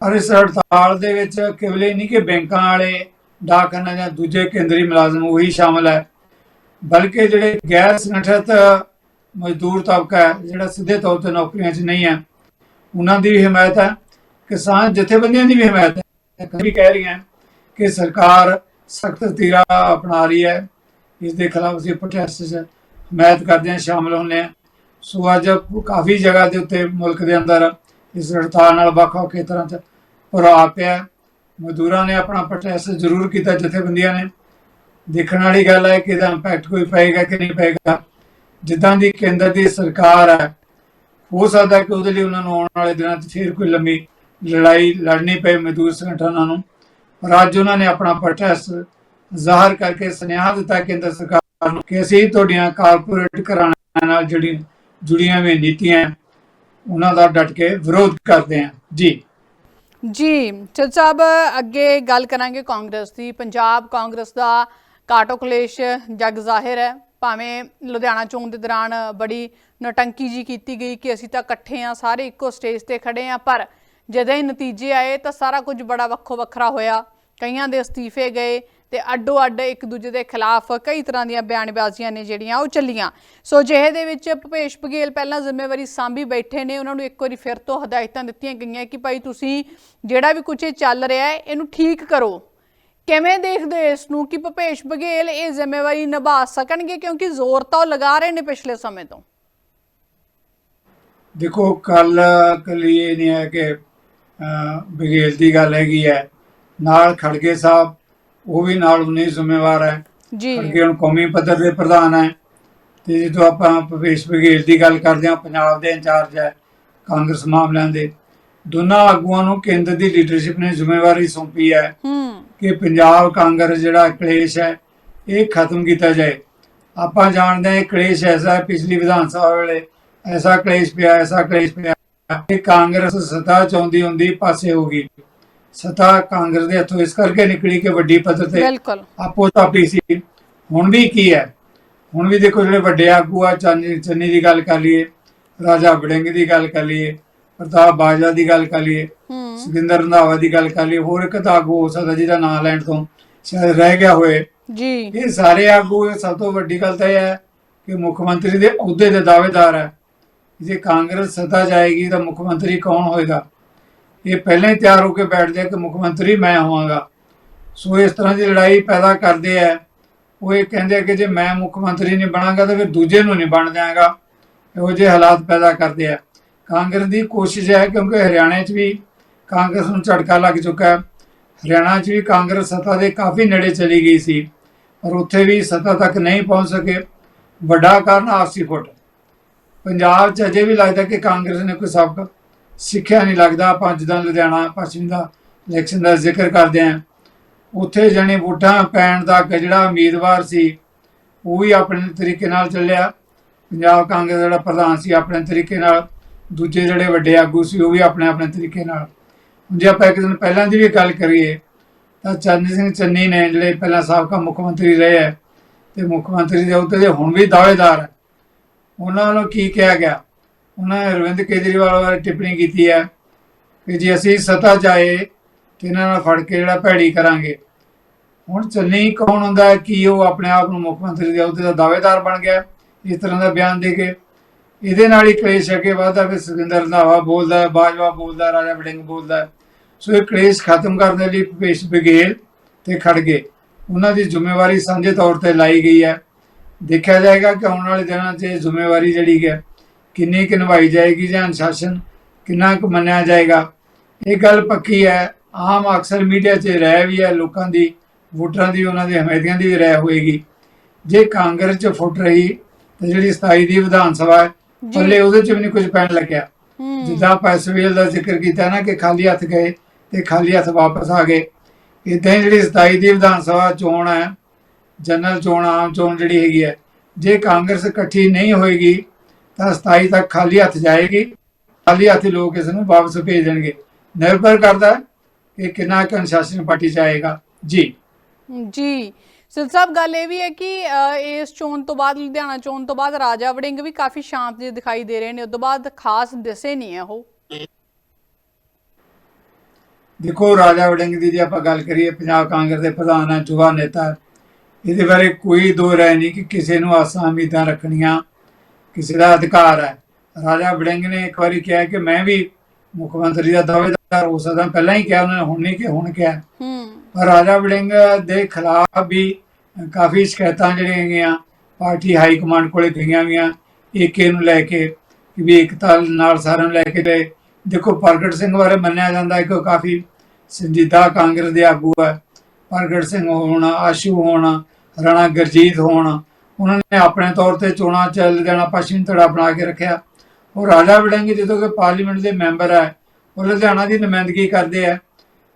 ਪਰ ਇਸ ਹੜਤਾਲ ਦੇ ਵਿੱਚ ਕੇਵਲ ਇਹ ਨਹੀਂ ਕਿ ਬੈਂਕਾਂ ਵਾਲੇ ਡਾਕਖਾਨਾ ਜਾਂ ਦੂਜੇ ਕੇਂਦਰੀ ਮੁਲਾਜ਼ਮ ਉਹੀ ਸ਼ਾਮਲ ਹੈ ਬਲਕਿ ਜਿਹੜੇ ਗੈਰ ਸੰਗਠਿਤ ਮਜ਼ਦੂਰ ਤਬਕਾ ਹੈ, ਜਿਹੜਾ ਸਿੱਧੇ ਤੌਰ ਤੇ ਨੌਕਰੀਆਂ 'ਚ ਨਹੀਂ ਹੈ ਉਹਨਾਂ ਦੀ ਵੀ ਹਮਾਇਤ ਹੈ ਕਿਸਾਨ ਜਥੇਬੰਦੀਆਂ ਦੀ ਵੀ ਹਮਾਇਤ ਹੈ ਕਈ ਕਹਿ ਰਹੀਆਂ ਕਿ ਸਰਕਾਰ ਸਖਤ ਤੀਰਾ ਅਪਣਾ ਰਹੀ ਹੈ। ਇਸ ਦੇ ਖਿਲਾਫ ਅਸੀਂ ਪ੍ਰੋਟੈਸਟ 'ਚ ਹਮਾਇਤ ਕਰਦੇ ਹਾਂ, ਸ਼ਾਮਲ ਹੁੰਦੇ ਹਾਂ। ਸੋ ਅੱਜ ਕਾਫੀ ਜਗ੍ਹਾ ਦੇ ਉੱਤੇ ਮੁਲਕ ਦੇ ਅੰਦਰ ਇਸ ਹੜਤਾਲ ਨਾਲ ਵੱਖ-ਵੱਖ ਖੇਤਰਾਂ 'ਚ ਪ੍ਰਭਾਵ ਪਿਆ ਮਜ਼ਦੂਰਾਂ ਨੇ ਆਪਣਾ ਪ੍ਰੋਟੈਸਟ ਜ਼ਰੂਰ ਕੀਤਾ, ਜਥੇਬੰਦੀਆਂ ਨੇ। ਦੇਖਣ ਵਾਲੀ ਗੱਲ ਹੈ ਕਿ ਇਹਦਾ ਇੰਪੈਕਟ ਕੋਈ ਪਏਗਾ ਕਿ ਨਹੀਂ ਪਏਗਾ। ਜਿੱਦਾਂ ਦੀ ਕੇਂਦਰ ਦੀ ਸਰਕਾਰ ਹੈ, ਹੋ ਸਕਦਾ ਕਿ ਉਹਦੇ ਲਈ ਉਹਨਾਂ ਨੂੰ ਆਉਣ ਵਾਲੇ ਦਿਨਾਂ 'ਚ ਫੇਰ ਕੋਈ ਲੰਮੀ ਲੜਾਈ ਲੜਨੀ ਪਏ ਮਜ਼ਦੂਰ ਸੰਗਠਨਾਂ ਨੂੰ। ਪਰ ਅੱਜ ਉਹਨਾਂ ਨੇ ਆਪਣਾ ਪ੍ਰੋਟੈਸਟ ਜ਼ਾਹਰ ਕਰਕੇ ਸੁਨੇਹਾ ਦਿੱਤਾ ਕੇਂਦਰ ਸਰਕਾਰ ਨੂੰ ਕਿ ਅਸੀਂ ਤੁਹਾਡੀਆਂ ਕਾਰਪੋਰੇਟ ਘਰਾਣਿਆਂ ਨਾਲ ਜਿਹੜੀ ਜੁੜੀਆਂ ਹੋਈਆਂ ਨੀਤੀਆਂ ਉਹਨਾਂ ਦਾ ਡਟ ਕੇ ਵਿਰੋਧ ਕਰਦੇ ਹਾਂ। ਜੀ। ਜੀ, ਚਲ ਸਾਹਿਬ, ਅੱਗੇ ਗੱਲ ਕਰਾਂਗੇ ਕਾਂਗਰਸ ਦੀ। ਪੰਜਾਬ ਕਾਂਗਰਸ ਦਾ ਕਾਟੋ ਕਲੇਸ਼ ਜਗ ਜ਼ਾਹਿਰ ਹੈ। ਭਾਵੇਂ ਲੁਧਿਆਣਾ ਚੋਣ ਦੇ ਦੌਰਾਨ ਬੜੀ ਨਟੰਕੀ ਜੀ ਕੀਤੀ ਗਈ ਕਿ ਅਸੀਂ ਤਾਂ ਇਕੱਠੇ ਆ ਸਾਰੇ ਇੱਕੋ ਸਟੇਜ ਤੇ ਖੜੇ ਆ ਪਰ ਜਦੋਂ ਹੀ ਨਤੀਜੇ ਆਏ ਤਾਂ ਸਾਰਾ ਕੁਝ ਬੜਾ ਵੱਖੋ ਵੱਖਰਾ ਹੋਇਆ। ਕਈਆਂ ਦੇ ਅਸਤੀਫੇ ਗਏ ਤੇ ਅੱਡੋ ਅੱਡ ਇੱਕ ਦੂਜੇ ਦੇ ਖਿਲਾਫ ਕਈ ਤਰ੍ਹਾਂ ਦੀਆਂ ਬਿਆਨਬਾਜ਼ੀਆਂ ਨੇ ਜਿਹੜੀਆਂ ਉਹ ਚੱਲੀਆਂ। ਸੋ ਜਿਹੇ ਦੇ ਵਿੱਚ ਭੁਪੇਸ਼ ਬਘੇਲ ਪਹਿਲਾਂ ਜ਼ਿੰਮੇਵਾਰੀ ਸਾਂਭੀ ਬੈਠੇ ਨੇ। ਉਹਨਾਂ ਨੂੰ ਇੱਕ ਵਾਰੀ ਫਿਰ ਤੋਂ ਹਦਾਇਤਾਂ ਦਿੱਤੀਆਂ ਗਈਆਂ ਕਿ ਭਾਈ ਤੁਸੀਂ ਜਿਹੜਾ ਵੀ ਕੁਝ ਚੱਲ ਰਿਹਾ ਹੈ ਇਹਨੂੰ ਠੀਕ ਕਰੋ। ਕਿਵੇਂ ਦੇਖਦੇ ਹੋ ਇਸ ਨੂੰ ਕਿ ਭੁਪੇਸ਼ ਬਘੇਲ ਇਹ ਜ਼ਿੰਮੇਵਾਰੀ ਨਿਭਾ ਸਕਣਗੇ? ਕਿਉਂਕਿ ਜ਼ੋਰ ਤਾਂ ਉਹ ਲਗਾ ਰਹੇ ਨੇ ਪਿਛਲੇ ਸਮੇਂ ਤੋਂ। ਦੇਖੋ ਕੱਲ ਕਲੀ ਇਹ ਨਹੀਂ ਹੈ ਕਿ ਅਹ, ਬਘੇਲ ਦੀ ਗੱਲ ਹੈਗੀ ਹੈ। ਨਾਲ ਖੜਗੇ ਸਾਹਿਬ ਉਹ ਵੀ ਨਾਲ ਉਨੇ ਜ਼ਿੰਮੇਵਾਰ ਹੈ। ਜੀ। ਖੜਗੇ ਹੁਣ ਕੌਮੀ ਪੱਧਰ ਦੇ ਪ੍ਰਧਾਨ ਹੈ। ਤੇ ਜਦੋਂ ਆਪਾਂ ਭਵੇਸ਼ ਬਘੇਲ ਦੀ ਗੱਲ ਕਰਦੇ ਹਾਂ ਪੰਜਾਬ ਦੇ ਇੰਚਾਰਜ ਹੈ ਕਾਂਗਰਸ ਮਾਮਲਿਆਂ ਦੇ ਦੋਨਾਂ ਆਗੂਆਂ ਨੂੰ ਕੇਂਦਰ ਦੀ ਲੀਡਰਸ਼ਿਪ ਨੇ ਜ਼ਿੰਮੇਵਾਰੀ ਸੌਂਪੀ ਹੈ ਹੂੰ। ਕਿ ਪੰਜਾਬ ਕਾਂਗਰਸ ਜਿਹੜਾ ਕਲੇਸ਼ ਹੈ ਇਹ ਖਤਮ ਕੀਤਾ ਜਾਏ। ਆਪਾਂ ਜਾਣਦੇ ਹਾਂ ਇਹ ਕਲੇਸ਼ ਐਸਾ ਪਿਛਲੀ ਵਿਧਾਨ ਸਭਾ ਵੇਲੇ ਐਸਾ ਕਲੇਸ਼ ਪਿਆ ਐਸਾ ਕਲੇਸ਼ ਪਿਆ ਕਿ ਕਾਂਗਰਸ ਸੱਤਾ ਚਾਹੁੰਦੀ ਹੁੰਦੀ ਪਾਸੇ ਹੋ ਗਈ। ਸੱਤਾ ਕਾਂਗਰਸ ਦੇ ਹੱਥੋਂ ਇਸ ਕਰਕੇ ਨਿਕਲੀ ਕਿ ਵੱਡੀ ਪੱਧਰ ਤੇ ਬਿਲਕੁਲ। ਆਪੋ ਤਾਪੀ ਸੀ। ਹੁਣ ਵੀ ਕੀ ਹੈ? ਹੁਣ ਵੀ ਦੇਖੋ ਜਿਹੜੇ ਵੱਡੇ ਆਗੂ ਆ ਚੰਨੀ ਚੰਨੀ ਦੀ ਗੱਲ ਕਰ ਲਈਏ ਰਾਜਾ ਵੜਿੰਗ ਦੀ ਗੱਲ ਕਰ ਲਈਏ ਪ੍ਰਤਾਪ ਬਾਜਵਾ ਦੀ ਗੱਲ ਕਰ ਲਈਏ ਸੁਖਿੰਦਰ ਰੰਧਾਵਾ ਦੀ ਗੱਲ ਕਰ ਲਈ ਹੋਰ ਇੱਕ ਤਾਂ ਆਗੂ ਹੋ ਸਕਦਾ ਜਿਹਦਾ ਨਾਂ ਲੈਣ ਤੋਂ ਸ਼ਾਇਦ ਰਹਿ ਗਿਆ ਹੋਏ ਜੀ। ਇਹ ਸਾਰੇ ਆਗੂ ਇਹ ਸਭ ਤੋਂ ਵੱਡੀ ਗੱਲ ਤਾਂ ਇਹ ਹੈ ਕਿ ਮੁੱਖ ਮੰਤਰੀ ਦੇ ਅਹੁਦੇ ਦੇ ਦਾਅਵੇਦਾਰ ਹੈ। ਜੇ ਕਾਂਗਰਸ ਸੱਤਾ ਜਾਏਗੀ ਤਾਂ ਮੁੱਖ ਮੰਤਰੀ ਕੌਣ ਹੋਏਗਾ? ਇਹ ਪਹਿਲਾਂ ਹੀ ਤਿਆਰ ਹੋ ਕੇ ਬੈਠਦੇ ਆ ਕਿ ਮੁੱਖ ਮੰਤਰੀ ਮੈਂ ਹੋਵਾਂਗਾ। ਸੋ ਇਸ ਤਰ੍ਹਾਂ ਦੀ ਲੜਾਈ ਪੈਦਾ ਕਰਦੇ ਆ। ਉਹ ਇਹ ਕਹਿੰਦੇ ਆ ਕਿ ਜੇ ਮੈਂ ਮੁੱਖ ਮੰਤਰੀ ਨਹੀਂ ਬਣਾਂਗਾ ਤਾਂ ਫਿਰ ਦੂਜੇ ਨੂੰ ਨਹੀਂ ਬਣ ਜਾਏਗਾ ਇਹੋ ਜਿਹੇ ਹਾਲਾਤ ਪੈਦਾ ਕਰਦੇ ਆ। ਕਾਂਗਰਸ ਦੀ ਕੋਸ਼ਿਸ਼ ਹੈ ਕਿਉਂਕਿ ਹਰਿਆਣਾ 'ਚ ਵੀ ਕਾਂਗਰਸ ਨੂੰ ਝਟਕਾ ਲੱਗ ਚੁੱਕਾ ਹੈ। ਹਰਿਆਣਾ 'ਚ ਵੀ ਕਾਂਗਰਸ ਸੱਤਾ ਦੇ ਕਾਫੀ ਨੇੜੇ ਚਲੀ ਗਈ ਸੀ, ਪਰ ਉੱਥੇ ਵੀ ਸੱਤਾ ਤੱਕ ਨਹੀਂ ਪਹੁੰਚ ਸਕੇ। ਵੱਡਾ ਕਾਰਨ ਆਪਸੀ ਫੁੱਟ। ਪੰਜਾਬ 'ਚ ਅਜੇ ਵੀ ਲੱਗਦਾ ਕਿ ਕਾਂਗਰਸ ਨੇ ਕੋਈ ਸਬਕ ਸਿੱਖਿਆ ਨਹੀਂ ਲੱਗਦਾ, ਆਪਾਂ ਜਿੱਦਾਂ ਲੁਧਿਆਣਾ, ਪੱਛਮੀ ਦਾ ਇਲੈਕਸ਼ਨ ਦਾ ਜ਼ਿਕਰ ਕਰਦੇ ਆਂ ਉੱਥੇ ਜਾਣੀ ਵੋਟਾਂ ਪੈਣ ਦਾ ਜਿਹੜਾ ਉਮੀਦਵਾਰ ਸੀ, ਉਹ ਵੀ ਆਪਣੇ ਤਰੀਕੇ ਨਾਲ ਚੱਲਿਆ। ਪੰਜਾਬ ਕਾਂਗਰਸ ਜਿਹੜਾ ਪ੍ਰਧਾਨ ਸੀ, ਆਪਣੇ ਤਰੀਕੇ ਨਾਲ। ਦੂਜੇ ਜਿਹੜੇ ਵੱਡੇ ਆਗੂ ਸੀ, ਉਹ ਵੀ ਆਪਣੇ ਆਪਣੇ ਤਰੀਕੇ ਨਾਲ। ਹੁਣ ਜੇ ਆਪਾਂ ਇੱਕ ਦਿਨ ਪਹਿਲਾਂ ਦੀ ਵੀ ਗੱਲ ਕਰੀਏ, ਤਾਂ ਚੰਨੀ ਸਿੰਘ ਚੰਨੀ ਨੇ ਜਿਹੜੇ ਪਹਿਲਾਂ ਸਾਬਕਾ ਮੁੱਖ ਮੰਤਰੀ ਰਹੇ ਹੈ, ਤੇ ਮੁੱਖ ਮੰਤਰੀ ਦੇ ਉੱਤੇ ਦੇ ਹੁਣ ਵੀ ਦਾਅਵੇਦਾਰ ਹੈ, ਉਹਨਾਂ ਵੱਲੋਂ ਕੀ ਕਿਹਾ ਗਿਆ? ਉਹਨਾਂ ਨੇ ਅਰਵਿੰਦ ਕੇਜਰੀਵਾਲ ਬਾਰੇ ਟਿੱਪਣੀ ਕੀਤੀ ਹੈ ਕਿ ਜੇ ਅਸੀਂ ਸੱਤਾ ਜਾਏ ਤੇ ਇਹਨਾਂ ਨਾਲ ਫੜ ਕੇ ਜਿਹੜਾ ਭੈੜੀ ਕਰਾਂਗੇ। ਹੁਣ ਚੰਨੀ ਕੌਣ ਹੁੰਦਾ ਕਿ ਉਹ ਆਪਣੇ ਆਪ ਨੂੰ ਮੁੱਖ ਮੰਤਰੀ ਦੇ ਅਹੁਦੇ ਦਾ ਦਾਅਵੇਦਾਰ ਬਣ ਗਿਆ ਇਸ ਤਰ੍ਹਾਂ ਦਾ ਬਿਆਨ ਦੇ ਕੇ। ਇਹਦੇ ਨਾਲ ਹੀ ਕਲੇਸ਼ ਅੱਗੇ ਵਧਦਾ ਫਿਰ ਸੁਖਿੰਦਰ ਰੰਧਾਵਾ ਬੋਲਦਾ ਹੈ, ਬਾਜਵਾ ਬੋਲਦਾ ਰਾਜਾ ਵੜਿੰਗ ਬੋਲਦਾ ਸੋ ਇਹ ਕਲੇਸ਼ ਖਤਮ ਕਰਨ ਦੇ ਲਈ ਭੁਪੇਸ਼ ਬਘੇਲ ਤੇ ਖੜਗੇ ਉਹਨਾਂ ਦੀ ਜ਼ਿੰਮੇਵਾਰੀ ਸਾਂਝੇ ਤੌਰ ਤੇ ਲਾਈ ਗਈ ਹੈ। ਦੇਖਿਆ ਜਾਏਗਾ ਕਿ ਆਉਣ ਵਾਲੇ ਦਿਨਾਂ 'ਚ ਇਹ ਜ਼ਿੰਮੇਵਾਰੀ ਜਿਹੜੀ ਹੈ ਕਿੰਨੀ ਕੁ ਨਿਭਾਈ ਜਾਏਗੀ ਜਾਂ ਅਨੁਸ਼ਾਸਨ ਕਿੰਨਾ ਕੁ ਮੰਨਿਆ ਜਾਏਗਾ? ਇਹ ਗੱਲ ਪੱਕੀ ਹੈ। ਆਮ ਅਕਸਰ ਮੀਡੀਆ 'ਚ ਰਹਿ ਵੀ ਹੈ ਲੋਕਾਂ ਦੀ ਵੋਟਰਾਂ ਦੀ ਉਹਨਾਂ ਦੀ ਹਮਾਇਤੀਆਂ ਦੀ ਵੀ ਰਹਿ ਹੋਏਗੀ। ਜੇ ਕਾਂਗਰਸ 'ਚ ਫੁੱਟ ਰਹੀ ਤੇ ਜਿਹੜੀ 27 ਦੀ ਵਿਧਾਨ ਸਭਾ ਹੈ। ਪੱਲੇ ਉਹਦੇ 'ਚ ਵੀ ਨਹੀਂ ਕੁਝ ਪੈਣ ਲੱਗਿਆ। ਜਿੱਦਾਂ ਆਪਾਂ ਇਸ ਵੇਲ ਦਾ ਜ਼ਿਕਰ ਕੀਤਾ ਨਾ ਕਿ ਖਾਲੀ ਹੱਥ ਗਏ ਤੇ ਖਾਲੀ ਹੱਥ ਵਾਪਸ ਆ ਗਏ। ਇਦਾਂ ਜਿਹੜੀ 27 ਦੀ ਵਿਧਾਨ ਸਭਾ ਚੋਣ ਹੈ ਜਨਰਲ ਚੋਣ ਆਮ ਚੋਣ ਜਿਹੜੀ ਹੈਗੀ ਹੈ ਜੇ ਕਾਂਗਰਸ ਇਕੱਠੀ ਨਹੀਂ ਹੋਏਗੀ ਤਾਂ 27 ਤੱਕ ਖਾਲੀ ਹੱਥ ਜਾਏਗੀ ਖਾਲੀ ਹੱਥ ਲੋਕ ਇਸ ਨੂੰ ਵਾਪਸ ਭੇਜ ਦੇਣਗੇ। ਨਿਰਭਰ ਕਰਦਾ ਕਿ ਕਿੰਨਾ ਕੁ ਅਨੁਸ਼ਾਸਨ ਪਾਰਟੀ ਚ ਆਏਗਾ। ਜੀ। ਜੀ। ਸਿਲ ਸਾਹਿਬ ਗੱਲ ਇਹ ਵੀ ਹੈ ਕਿ ਇਸ ਚੋਣ ਤੋਂ ਬਾਅਦ ਲੁਧਿਆਣਾ ਚੋਣ ਤੋਂ ਬਾਅਦ ਰਾਜਾ ਵੜਿੰਗ ਵੀ ਕਾਫੀ ਸ਼ਾਂਤ ਜਿਹੇ ਦਿਖਾਈ ਦੇ ਰਹੇ ਨੇ ਉਸ ਤੋਂ ਬਾਅਦ ਖਾਸ ਦਿਸੇ ਨਹੀਂ ਹੈ ਉਹ। ਦੇਖੋ ਰਾਜਾ ਵੜਿੰਗ ਦੀ ਜੇ ਆਪਾਂ ਗੱਲ ਕਰੀਏ ਪੰਜਾਬ ਕਾਂਗਰਸ ਦੇ ਪ੍ਰਧਾਨ ਹੈ ਯੁਵਾ ਨੇਤਾ। ਇਹਦੇ ਬਾਰੇ ਕੋਈ ਦੋ ਰਾਏ ਨਹੀਂ ਕਿ ਕਿਸੇ ਨੂੰ ਆਸਾਂ ਉਮੀਦਾਂ ਰੱਖਣੀਆਂ ਕਿਸੇ ਦਾ ਅਧਿਕਾਰ ਹੈ। ਰਾਜਾ ਵੜਿੰਗ ਨੇ ਇੱਕ ਵਾਰੀ ਕਿਹਾ ਕਿ ਮੈਂ ਵੀ ਮੁੱਖ ਮੰਤਰੀ ਦਾ ਦਾਅਵੇਦਾਰ ਹੋ ਸਕਦਾ ਪਹਿਲਾਂ ਹੀ ਕਿਹਾ ਉਹਨਾਂ ਨੇ ਹੁਣ ਨਹੀਂ ਕਿ ਹੁਣ ਕਿਹਾ। ਹੂੰ। ਪਰ ਰਾਜਾ ਵੜਿੰਗ ਦੇ ਖਿਲਾਫ ਵੀ ਕਾਫੀ ਸ਼ਿਕਾਇਤਾਂ ਜਿਹੜੀਆਂ ਹੈਗੀਆਂ ਪਾਰਟੀ ਹਾਈ ਕਮਾਂਡ ਕੋਲੇ ਗਈਆਂ ਵੀਆਂ ਏਕੇ ਨੂੰ ਲੈ ਕੇ ਕਿ ਵੀ ਏਕਤਾ ਨਾਲ ਸਾਰਿਆਂ ਨੂੰ ਲੈ ਕੇ ਤੇ ਦੇਖੋ ਪ੍ਰਗਟ ਸਿੰਘ ਬਾਰੇ ਮੰਨਿਆ ਜਾਂਦਾ ਹੈ ਕਿ ਉਹ ਕਾਫੀ ਸੰਜੀਦਾ ਕਾਂਗਰਸ ਦੇ ਆਗੂ ਹੈ। ਪ੍ਰਗਟ ਸਿੰਘ ਹੋਣ ਆਸ਼ੂ ਹੋਣ ਰਾਣਾ ਗਰਜੀਤ ਹੋਣ ਉਹਨਾਂ ਨੇ ਆਪਣੇ ਤੌਰ ਤੇ ਚੋਣਾਂ ਚ ਲੁਧਿਆਣਾ ਪੱਛਮੀ ਧੜਾ ਬਣਾ ਕੇ ਰੱਖਿਆ। ਉਹ ਰਾਜਾ ਵੜਿੰਗ ਜਦੋਂ ਕਿ ਪਾਰਲੀਮੈਂਟ ਦੇ ਮੈਂਬਰ ਹੈ ਉਹ ਲੁਧਿਆਣਾ ਦੀ ਨੁਮਾਇੰਦਗੀ ਕਰਦੇ ਆ।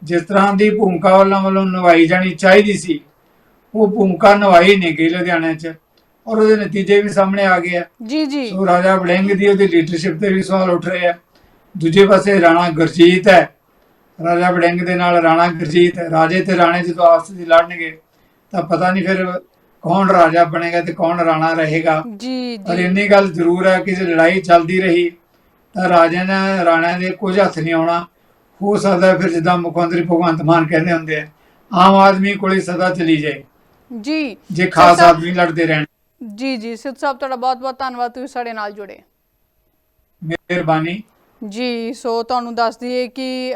ਜਿਸ ਤਰ੍ਹਾਂ ਦੀ ਭੂਮਿਕਾ ਉਹਨਾਂ ਵੱਲੋਂ ਨਿਭਾਈ ਜਾਣੀ ਚਾਹੀਦੀ ਸੀ ਉਹ ਭੂਮਿਕਾ ਨਿਭਾਈ ਨਹੀਂ ਗਈ ਲੁਧਿਆਣੇ 'ਚ। ਔਰ ਉਹਦੇ ਨਤੀਜੇ ਵੀ ਸਾਹਮਣੇ ਆ ਗਏ ਆ। ਜੀ ਜੀ। ਸੋ ਰਾਜਾ ਵੜਿੰਗ ਦੀ ਉਹਦੀ ਲੀਡਰਸ਼ਿਪ ਤੇ ਵੀ ਸਵਾਲ ਉੱਠ ਰਹੇ ਆ। ਦੂਜੇ ਪਾਸੇ ਰਾਣਾ ਗੁਰਜੀਤ ਹੈ। ਰਾਜਾ ਵੜਿੰਗ ਦੇ ਨਾਲ ਰਾਣਾ ਗੁਰਜੀਤ ਹੈ। ਰਾਜੇ ਤੇ ਰਾਣੇ ਜਦੋਂ ਆਪਸ ਵਿੱਚ ਲੜਨਗੇ ਤਾਂ ਪਤਾ ਨਹੀਂ ਫਿਰ ਕੌਣ ਰਾਜਾ ਬਣੇਗਾ ਤੇ ਕੌਣ ਰਾਣਾ ਰਹੇਗਾ? ਜੀ ਪਰ ਜੀ ਇੰਨੀ ਗੱਲ ਜ਼ਰੂਰ ਹੈ ਕਿ ਜੇ ਲੜਾਈ ਚੱਲਦੀ ਰਹੀ ਤਾਂ ਰਾਜੇ ਨੇ ਰਾਣਾ ਦੇ ਕੁਝ ਹੱਥ ਨਹੀਂ ਆਉਣਾ। ਹੋ ਸਕਦਾ ਫਿਰ ਜਿੱਦਾਂ ਮੁੱਖ ਮੰਤਰੀ ਭਗਵੰਤ ਮਾਨ ਕਹਿੰਦੇ ਹੁੰਦੇ ਆ ਆਮ ਆਦਮੀ ਕੋਲੇ ਸਦਾ ਚਲੀ ਜਾਏ। ਜੀ। ਜੇ ਖਾਸ ਆਦਮੀ ਲੜਦੇ ਰਹਿਣ। ਜੀ ਜੀ। ਸਿੱਧ ਸਾਹਿਬ ਤੁਹਾਡਾ ਬਹੁਤ ਬਹੁਤ ਧੰਨਵਾਦ। ਤੁਸੀਂ ਸਾਡੇ ਨਾਲ ਜੁੜੇ। ਮਿਹਰਬਾਨੀ। ਜੀ ਸੋ ਤੁਹਾਨੂੰ ਦੱਸ ਦਈਏ ਕਿ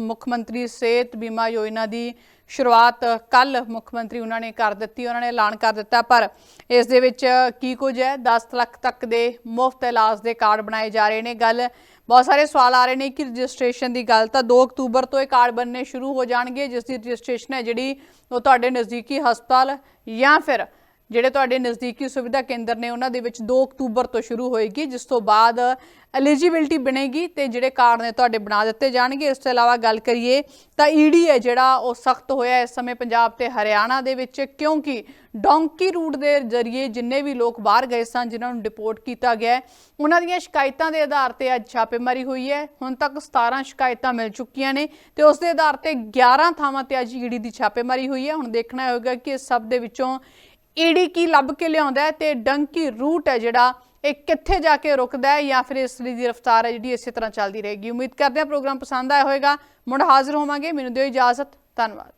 ਮੁੱਖ ਮੰਤਰੀ ਸਿਹਤ ਬੀਮਾ ਯੋਜਨਾ ਦੀ ਸ਼ੁਰੂਆਤ ਕੱਲ ਮੁੱਖ ਮੰਤਰੀ ਉਹਨਾਂ ਨੇ ਕਰ ਦਿੱਤੀ, ਉਹਨਾਂ ਨੇ ਐਲਾਨ ਕਰ ਦਿੱਤਾ, ਪਰ ਇਸ ਦੇ ਵਿੱਚ ਕੀ ਕੁਝ ਹੈ? 10 ਲੱਖ ਤੱਕ ਦੇ ਮੁਫਤ ਇਲਾਜ ਦੇ ਕਾਰਡ ਬਣਾਏ ਜਾ ਰਹੇ ਨੇ। ਗੱਲ ਬਹੁਤ ਸਾਰੇ ਸਵਾਲ ਆ ਰਹੇ ਨੇ ਕਿ ਰਜਿਸਟ੍ਰੇਸ਼ਨ ਦੀ ਗੱਲ ਤਾਂ 2 ਅਕਤੂਬਰ ਤੋਂ ਇਹ ਕਾਰਡ ਬਣਨੇ ਸ਼ੁਰੂ ਹੋ ਜਾਣਗੇ, ਜਿਸ ਦੀ ਰਜਿਸਟ੍ਰੇਸ਼ਨ ਹੈ ਜਿਹੜੀ ਉਹ ਤੁਹਾਡੇ ਨਜ਼ਦੀਕੀ ਹਸਪਤਾਲ ਜਾਂ ਫਿਰ ਜਿਹੜੇ ਤੁਹਾਡੇ ਨਜ਼ਦੀਕੀ ਸੁਵਿਧਾ ਕੇਂਦਰ ਨੇ ਉਹਨਾਂ ਦੇ ਵਿੱਚ 2 ਅਕਤੂਬਰ ਤੋਂ ਸ਼ੁਰੂ ਹੋਏਗੀ, ਜਿਸ ਤੋਂ ਬਾਅਦ ਐਲੀਜੀਬਿਲਟੀ ਬਣੇਗੀ ਤੇ ਜਿਹੜੇ ਕਾਰਡ ਨੇ ਤੁਹਾਡੇ ਬਣਾ ਦਿੱਤੇ ਜਾਣਗੇ। ਇਸ ਤੋਂ ਇਲਾਵਾ ਗੱਲ ਕਰੀਏ ਤਾਂ ਈਡੀ ਹੈ ਜਿਹੜਾ ਉਹ ਸਖਤ ਹੋਇਆ ਇਸ ਸਮੇਂ ਪੰਜਾਬ ਤੇ ਹਰਿਆਣਾ ਦੇ ਵਿੱਚ, ਕਿਉਂਕਿ ਡੋਂਕੀ ਰੂਟ ਦੇ ਜ਼ਰੀਏ ਜਿੰਨੇ ਵੀ ਲੋਕ ਬਾਹਰ ਗਏ ਸਨ, ਜਿਨ੍ਹਾਂ ਨੂੰ ਡਿਪੋਰਟ ਕੀਤਾ ਗਿਆ ਉਹਨਾਂ ਦੀਆਂ ਸ਼ਿਕਾਇਤਾਂ ਦੇ ਆਧਾਰ ਤੇ ਅੱਜ ਛਾਪੇਮਾਰੀ ਹੋਈ ਹੈ। ਹੁਣ ਤੱਕ 17 ਸ਼ਿਕਾਇਤਾਂ ਮਿਲ ਚੁੱਕੀਆਂ ਨੇ ਤੇ ਉਸ ਦੇ ਆਧਾਰ ਤੇ 11 ਥਾਵਾਂ ਤੇ ਅੱਜ ਈਡੀ ਦੀ ਛਾਪੇਮਾਰੀ ਹੋਈ ਹੈ। ਹੁਣ ਦੇਖਣਾ ਹੋਵੇਗਾ ਕਿ ਇਸ ਸਭ ਦੇ ਵਿੱਚੋਂ ਈਡੀ ਕੀ ਲੱਭ ਕੇ ਲਿਆਉਂਦਾ ਹੈ ਤੇ ਡੰਕੀ ਰੂਟ ਹੈ ਜਿਹੜਾ, ਇਹ ਕਿੱਥੇ ਜਾ ਕੇ ਰੁਕਦਾ ਹੈ ਜਾਂ ਫਿਰ ਇਸ ਲਈ ਦੀ ਰਫ਼ਤਾਰ ਹੈ ਜਿਹੜੀ ਇਸੇ ਤਰ੍ਹਾਂ ਚੱਲਦੀ ਰਹੇਗੀ। ਉਮੀਦ ਕਰਦੇ ਹਾਂ ਪ੍ਰੋਗਰਾਮ ਪਸੰਦ ਆਇਆ ਹੋਵੇਗਾ। ਮੁੜ ਹਾਜ਼ਰ ਹੋਵਾਂਗੇ। ਮੈਨੂੰ ਦਿਓ ਇਜਾਜ਼ਤ। ਧੰਨਵਾਦ।